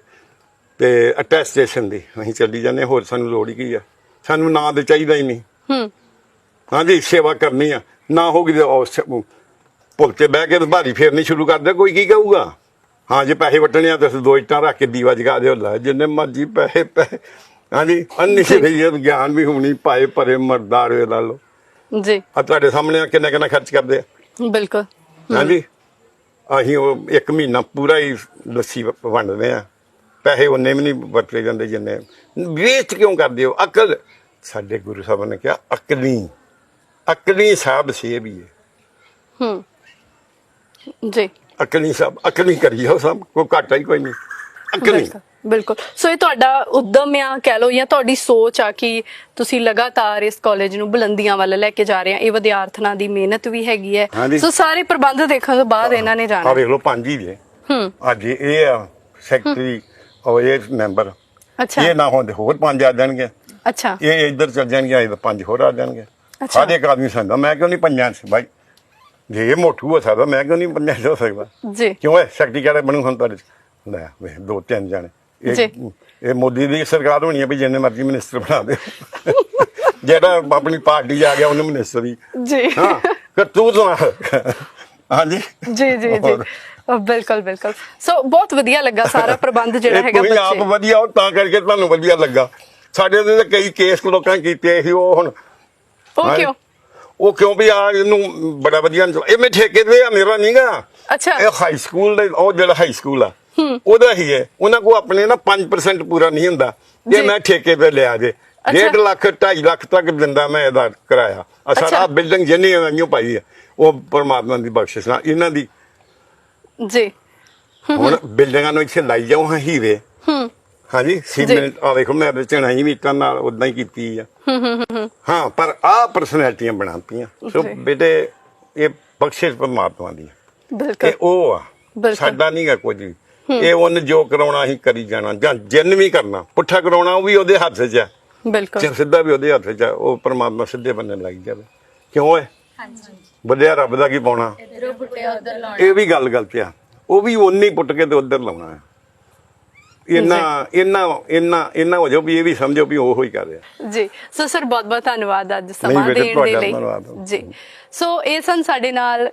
S2: ਤੇ ਅਟੈਸਟੇਸ਼ਨ ਦੀ ਅਸੀਂ ਚੱਲੀ ਜਾਂਦੇ ਹੋਰ ਸਾਨੂੰ ਲੋੜ ਹੀ ਕੀ ਆ? ਸਾਨੂੰ ਨਾਂ ਤੇ ਚਾਹੀਦਾ ਹੀ ਨਹੀਂ।
S1: ਹੂੰ।
S2: ਹਾਂਜੀ ਸੇਵਾ ਕਰਨੀ ਆ। ਨਾ ਹੋਗੀ ਤੇ ਪੁੱਲ ਤੇ ਬਹਿ ਕੇ ਭਾਰੀ ਫੇਰਨੀ ਸ਼ੁਰੂ ਕਰ ਦੇ ਕੋਈ ਕੀ ਕਹੂਗਾ? ਹਾਂ ਜੇ ਪੈਸੇ ਵਟਣੇ ਆ ਤਾਂ ਦੋ ਇੱਟਾਂ ਰੱਖ ਕੇ ਦੀਵਾ ਜਗਾ ਦਿਓ ਲੈ ਜਿੰਨੇ ਮਰਜ਼ੀ ਪੈਸੇ ਪੈ ਹਾਂਜੀ ਅੰਨੀ ਸੀ ਗਿਆਨ ਵੀ ਹੋਣੀ ਪਾਏ ਭਰੇ ਮਰਦਾਰ ਵੇ ਲਾ ਲਓ।
S1: ਜੀ।
S2: ਆ ਤੁਹਾਡੇ ਸਾਹਮਣੇ ਕਿੰਨਾ ਕਿੰਨਾ ਖਰਚ ਕਰਦੇ ਆ?
S1: ਬਿਲਕੁਲ।
S2: ਹਾਂਜੀ। ਅਸੀਂ ਉਹ ਇੱਕ ਮਹੀਨਾ ਪੂਰਾ ਹੀ ਲੱਸੀ ਵੰਡਦੇ ਆ। ਪੈਸੇ ਉਹਨੇ ਵੀ ਨਹੀਂ ਵਰਤੇ ਜਾਂਦੇ ਜਿੰਨੇ। ਵੇਸਟ ਕਿਉਂ ਕਰਦੇ ਹੋ? ਅਕਲ। ਸਾਡੇ ਗੁਰੂ ਸਾਹਿਬ ਨੇ ਕਿਹਾ ਅਕਲੀ ਅਕਲੀ ਸਾਹਿਬ ਸੇ ਵੀ ਹੈ
S1: ਹੂੰ। ਜੀ।
S2: ਅਕਲੀ ਸਾਹਿਬ ਅਕਲੀ ਕਰੀਓ ਸਭ ਕੋਈ ਘਾਟਾ ਹੀ ਕੋਈ ਨਹੀਂ। ਅਕਲੀ।
S1: ਬਿਲਕੁਲ ਬਿਲਕੁਲ। ਸੋ ਇਹ ਤੁਹਾਡਾ ਉਦਮ ਆ ਕਹਿ ਲਓ ਜਾਂ ਤੁਹਾਡੀ ਸੋਚ ਆ ਕਿ ਤੁਸੀਂ ਲਗਾਤਾਰ ਇਸ ਕਾਲਜ ਨੂੰ ਬੁਲੰਦੀਆਂ ਵੱਲ ਲੈ ਕੇ ਜਾ ਰਹੇ ਆ ਇਹ ਵਿਦਿਆਰਥਣਾਂ ਦੀ ਮਿਹਨਤ ਵੀ ਹੈਗੀ ਹੈ।
S2: ਹਾਂਜੀ।
S1: ਸੋ ਸਾਰੇ ਪ੍ਰਬੰਧ ਦੇਖਣ ਤੋਂ ਬਾਅਦ ਇਹਨਾਂ ਨੇ
S2: ਆ
S1: ਜਾਣਾ
S2: ਵੇਖ ਲਓ ਪੰਜ ਹੀ ਜੇ
S1: ਹੂੰ।
S2: ਅੱਜ ਇਹ ਆ ਸੈਕਟਰੀ ਔਰ ਇਹ ਮੈਂਬਰ
S1: ਅੱਛਾ।
S2: ਇਹ ਨਾ ਹੁੰਦੇ ਹੋਰ ਪੰਜ ਆ ਜਾਣਗੇ।
S1: ਅੱਛਾ।
S2: ਇਹ ਇੱਧਰ ਚੱਲ ਜਾਣਗੇ ਇਹ ਪੰਜ ਹੋਰ ਆ ਜਾਣਗੇ। ਹਰ ਇੱਕ ਆਦਮੀ ਸੰਦਾ ਮੈਂ ਕਿਉਂ ਨਹੀਂ ਪੰਜਾਂ ਚ? ਬਾਈ ਜੇ ਇਹ ਮੋਟੂ ਹੋ ਸਕਦਾ ਮੈਂ ਕਿਉਂ ਨਹੀਂ ਪੰਜਾਂ ਚ ਹੋ ਸਕਦਾ?
S1: ਜੀ।
S2: ਕਿਉਂ ਹੈ ਸ਼ਕਤੀ ਕਿਹੜੇ ਬਣੂ ਹੁਣ ਤੁਹਾਡੇ ਚ? ਲੈ ਵੇ ਦੋ ਤਿੰਨ ਜਾਣੇ।
S1: ਜੀ।
S2: ਇਹ ਇਹ ਮੋਦੀ ਦੀ ਸਰਕਾਰ ਹੋਣੀ ਹੈ ਵੀ ਜਿੰਨੇ ਮਰਜ਼ੀ ਮਿਨਿਸਟਰ ਬਣਾ ਦੇ ਜਿਹੜਾ ਆਪਣੀ ਪਾਰਟੀ 'ਚ ਆ ਗਿਆ ਉਹਨੂੰ ਮਿਨਿਸਟਰ ਹੀ।
S1: ਜੀ।
S2: ਹਾਂ ਕਿ ਤੂੰ ਸੁਣਾ। ਹਾਂਜੀ।
S1: ਜੀ ਜੀ ਜੀ।
S2: ਹੋਰ।
S1: ਬਿਲਕੁਲ ਬਿਲਕੁਲ। ਸੋ ਬਹੁਤ ਵਧੀਆ ਲੱਗਾ ਸਾਰਾ ਪ੍ਰਬੰਧ ਜਿਹੜਾ
S2: ਇਹ
S1: ਹੈਗਾ
S2: ਤੁਸੀਂ ਆਪ
S1: ਬੱਚੇ।
S2: ਵਧੀਆ ਹੋ ਤਾਂ ਕਰਕੇ ਤੁਹਾਨੂੰ ਵਧੀਆ ਲੱਗਾ। ਸਾਡੇ ਤੇ ਤਾਂ ਕਈ ਕੇਸ ਲੋਕਾਂ ਕੀਤੇ ਸੀ ਉਹ ਹੁਣ
S1: ਉਹ। ਕਿਉਂ?
S2: ਉਹ ਕਿਉਂ ਵੀ ਆ ਇਹਨੂੰ ਬੜਾ ਵਧੀਆ ਇਹ ਮੈਂ ਠੇਕੇ ਤੇ ਆ ਮੇਰਾ ਨਹੀਂਗਾ
S1: ਅੱਛਾ।
S2: ਇਹ ਹਾਈ ਸਕੂਲ ਦੇ ਉਹ ਜਿਹੜਾ ਹਾਈ ਸਕੂਲ ਆ ਉਹਦਾ ਹੀ ਹੈ। ਉਹਨਾਂ ਕੋ ਆਪਣੇ ਨਾ 5% ਪੂਰਾ ਨਹੀਂ ਹੁੰਦਾ।
S1: ਜੀ।
S2: ਮੈਂ ਠੇਕੇ ਤੇ ਲਿਆ ਜੇ
S1: ਅੱਛਾ।
S2: 1.5 ਲੱਖ 2.5 ਲੱਖ ਤੱਕ ਦਿੰਦਾ ਮੈਂ ਇਹਦਾ ਕਿਰਾਇਆ। ਆ ਸਾਰਾ। ਬਿਲਡਿੰਗ ਜਿੰਨੀ ਐਵੇਂ ਪਾਈ ਹੈ ਉਹ ਪਰਮਾਤਮਾ ਦੀ ਬਖਸ਼ਿਸ਼ ਨਾਲ ਇਹਨਾਂ ਦੀ।
S1: ਜੀ।
S2: ਹੁਣ ਬਿਲਡਿੰਗਾਂ ਨੂੰ ਇੱਥੇ ਲਾਈ ਜਾਓ ਹਾਂ ਹੀਰੇ।
S1: ਹੂੰ।
S2: ਹਾਂਜੀ ਸੀਮੈਂਟ ਆ ਵੇਖੋ ਮੈਂ ਚਣਾਈ ਵੀ ਇੱਟਾਂ ਨਾਲ ਉਦਾਂ ਹੀ ਕੀਤੀ ਆ। *laughs* ਹਾਂ ਪਰ ਆ ਪਰਸਨੈਲਿਟੀਆਂ ਬਣਾਤੀਆਂ ਸੋ। ਬੇਟੇ ਇਹ ਬਖਸ਼ਿਸ਼ ਪਰਮਾਤਮਾ ਦੀ ਹੈ।
S1: ਬਿਲਕੁਲ।
S2: ਇਹ ਉਹ ਆ
S1: ਬਿਲਕੁਲ।
S2: ਸਾਡਾ ਨਹੀਂਗਾ ਕੁਝ ਵੀ। ਇਹ ਉਹਨ ਜੋ ਕਰਾਉਣਾ ਹੀ ਕਰੀ ਜਾਣਾ ਜਾਂ ਜਿੰਨ ਵੀ ਕਰਨਾ ਪੁੱਠਾ ਕਰਾਉਣਾ ਉਹ ਵੀ ਉਹਦੇ ਹੱਥ 'ਚ ਆ।
S1: ਬਿਲਕੁਲ।
S2: ਜੇ ਸਿੱਧਾ ਵੀ ਉਹਦੇ ਹੱਥ 'ਚ ਆ ਉਹ ਪਰਮਾਤਮਾ ਸਿੱਧੇ ਬੰਨੇ ਲੱਗ ਜਾਵੇ। ਕਿਉਂ ਹੈ ਵਧਿਆ ਰੱਬ ਦਾ ਕੀ ਪਾਉਣਾ? ਇਹ ਵੀ ਗੱਲ ਗਲਤ ਆ। ਉਹ ਵੀ ਉਨੀ ਪੁੱਟ ਕੇ ਤੇ ਉਧਰ ਲਾਉਣਾ ਹੈ ਇੰਨਾ ਇੰਨਾ ਇੰਨਾ ਇੰਨਾ ਹੋ ਜਾਓ ਵੀ ਇਹ ਵੀ ਸਮਝੋ ਵੀ ਉਹ ਹੀ ਕਰ ਰਿਹਾ।
S1: ਜੀ ਸੋ ਸਰ ਬਹੁਤ ਬਹੁਤ ਧੰਨਵਾਦ ਅੱਜ ਸਮਾਂ ਦੇਣ ਦੇ ਲਈ। ਜੀ ਸੋ ਇਹ ਸਨ ਸਾਡੇ ਨਾਲ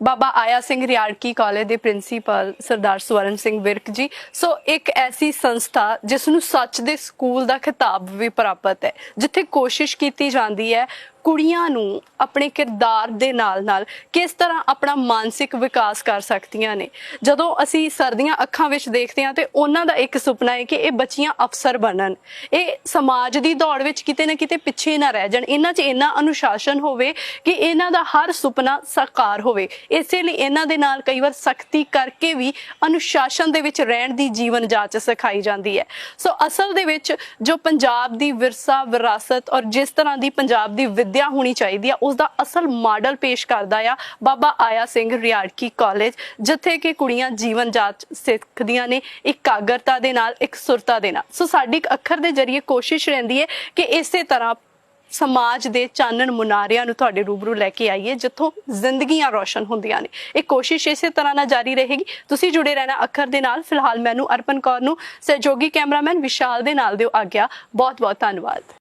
S1: ਬਾਬਾ ਆਇਆ ਸਿੰਘ ਰਿਆੜਕੀ ਕਾਲਜ ਦੇ ਪ੍ਰਿੰਸੀਪਲ ਸਰਦਾਰ ਸਵਰਨ ਸਿੰਘ ਵਿਰਕ ਜੀ। ਸੋ ਇੱਕ ਐਸੀ ਸੰਸਥਾ ਜਿਸ ਨੂੰ ਸੱਚ ਦੇ ਸਕੂਲ ਦਾ ਖਿਤਾਬ ਵੀ ਪ੍ਰਾਪਤ ਹੈ ਜਿੱਥੇ ਕੋਸ਼ਿਸ਼ ਕੀਤੀ ਜਾਂਦੀ ਹੈ ਕੁੜੀਆਂ ਨੂੰ ਆਪਣੇ ਕਿਰਦਾਰ ਦੇ ਨਾਲ-ਨਾਲ ਕਿਸ ਤਰ੍ਹਾਂ ਆਪਣਾ ਮਾਨਸਿਕ ਵਿਕਾਸ ਕਰ ਸਕਦੀਆਂ ਨੇ? ਜਦੋਂ ਅਸੀਂ ਸਰਦੀਆਂ ਅੱਖਾਂ ਵਿੱਚ ਦੇਖਦੇ ਹਾਂ ਤੇ ਉਹਨਾਂ ਦਾ ਇੱਕ ਸੁਪਨਾ ਹੈ ਕਿ ਇਹ ਬੱਚੀਆਂ ਅਫਸਰ ਬਣਨ। ਇਹ ਸਮਾਜ ਦੀ ਦੌੜ ਵਿੱਚ ਕਿਤੇ ਨਾ ਕਿਤੇ ਪਿੱਛੇ ਨਾ ਰਹਿ ਜਾਣ। ਇਹਨਾਂ 'ਚ ਇੰਨਾ ਅਨੁਸ਼ਾਸਨ ਹੋਵੇ ਕਿ ਇਹਨਾਂ ਦਾ ਹਰ ਸੁਪਨਾ ਸਾਕਾਰ ਹੋਵੇ। ਇਸੇ ਲਈ ਇਹਨਾਂ ਦੇ ਨਾਲ ਕਈ ਵਾਰ ਸਖਤੀ ਕਰਕੇ ਵੀ ਅਨੁਸ਼ਾਸਨ ਦੇ ਵਿੱਚ ਰਹਿਣ ਦੀ ਜੀਵਨ ਜਾਂਚ ਸਿਖਾਈ ਜਾਂਦੀ ਹੈ। ਸੋ ਅਸਲ ਦੇ ਵਿੱਚ ਜੋ ਪੰਜਾਬ ਦੀ ਵਿਰਸਾ, ਵਿਰਾਸਤ ਔਰ ਜਿਸ ਤਰ੍ਹਾਂ ਦੀ ਪੰਜਾਬ ਦੀ ਵਿੱਦਿਆ ਹੋਣੀ ਚਾਹੀਦੀ ਆ। ਉਸ ਦਾ ਅਸਲ ਮਾਡਲ ਪੇਸ਼ ਕਰਦਾ ਆ ਬਾਬਾ ਆਇਆ ਸਿੰਘ ਰਿਆੜਕੀ ਕਾਲਜ, ਜਿੱਥੇ ਕਿ ਕੁੜੀਆਂ ਜੀਵਨ ਜਾਂਚ ਸਿੱਖਦੀਆਂ ਨੇ, ਇਕਾਗਰਤਾ ਦੇ ਨਾਲ, ਇੱਕ ਸੁਰਤਾ ਦੇ ਨਾਲ। ਸੋ ਸਾਡੀ ਅੱਖਰ ਦੇ ਜ਼ਰੀਏ ਕੋਸ਼ਿਸ਼ ਰਹਿੰਦੀ ਹੈ ਕਿ ਇਸੇ ਤਰ੍ਹਾਂ ਸਮਾਜ ਦੇ ਚਾਨਣ ਮੁਨਾਰਿਆਂ ਨੂੰ ਤੁਹਾਡੇ ਰੂਬਰੂ ਲੈ ਕੇ ਆਈਏ, ਜਿੱਥੋਂ ਜ਼ਿੰਦਗੀਆਂ ਰੌਸ਼ਨ ਹੁੰਦੀਆਂ ਨੇ। ਇਹ ਕੋਸ਼ਿਸ਼ ਇਸੇ ਤਰ੍ਹਾਂ ਨਾਲ ਜਾਰੀ ਰਹੇਗੀ। ਤੁਸੀਂ ਜੁੜੇ ਰਹਿਣਾ ਅੱਖਰ ਦੇ ਨਾਲ। ਫਿਲਹਾਲ ਮੈਨੂੰ ਅਰਪਨ ਕੌਰ ਨੂੰ, ਸਹਿਯੋਗੀ ਕੈਮਰਾਮੈਨ ਵਿਸ਼ਾਲ ਦੇ ਨਾਲ ਦਿਓ ਆਗਿਆ। ਬਹੁਤ ਬਹੁਤ ਧੰਨਵਾਦ।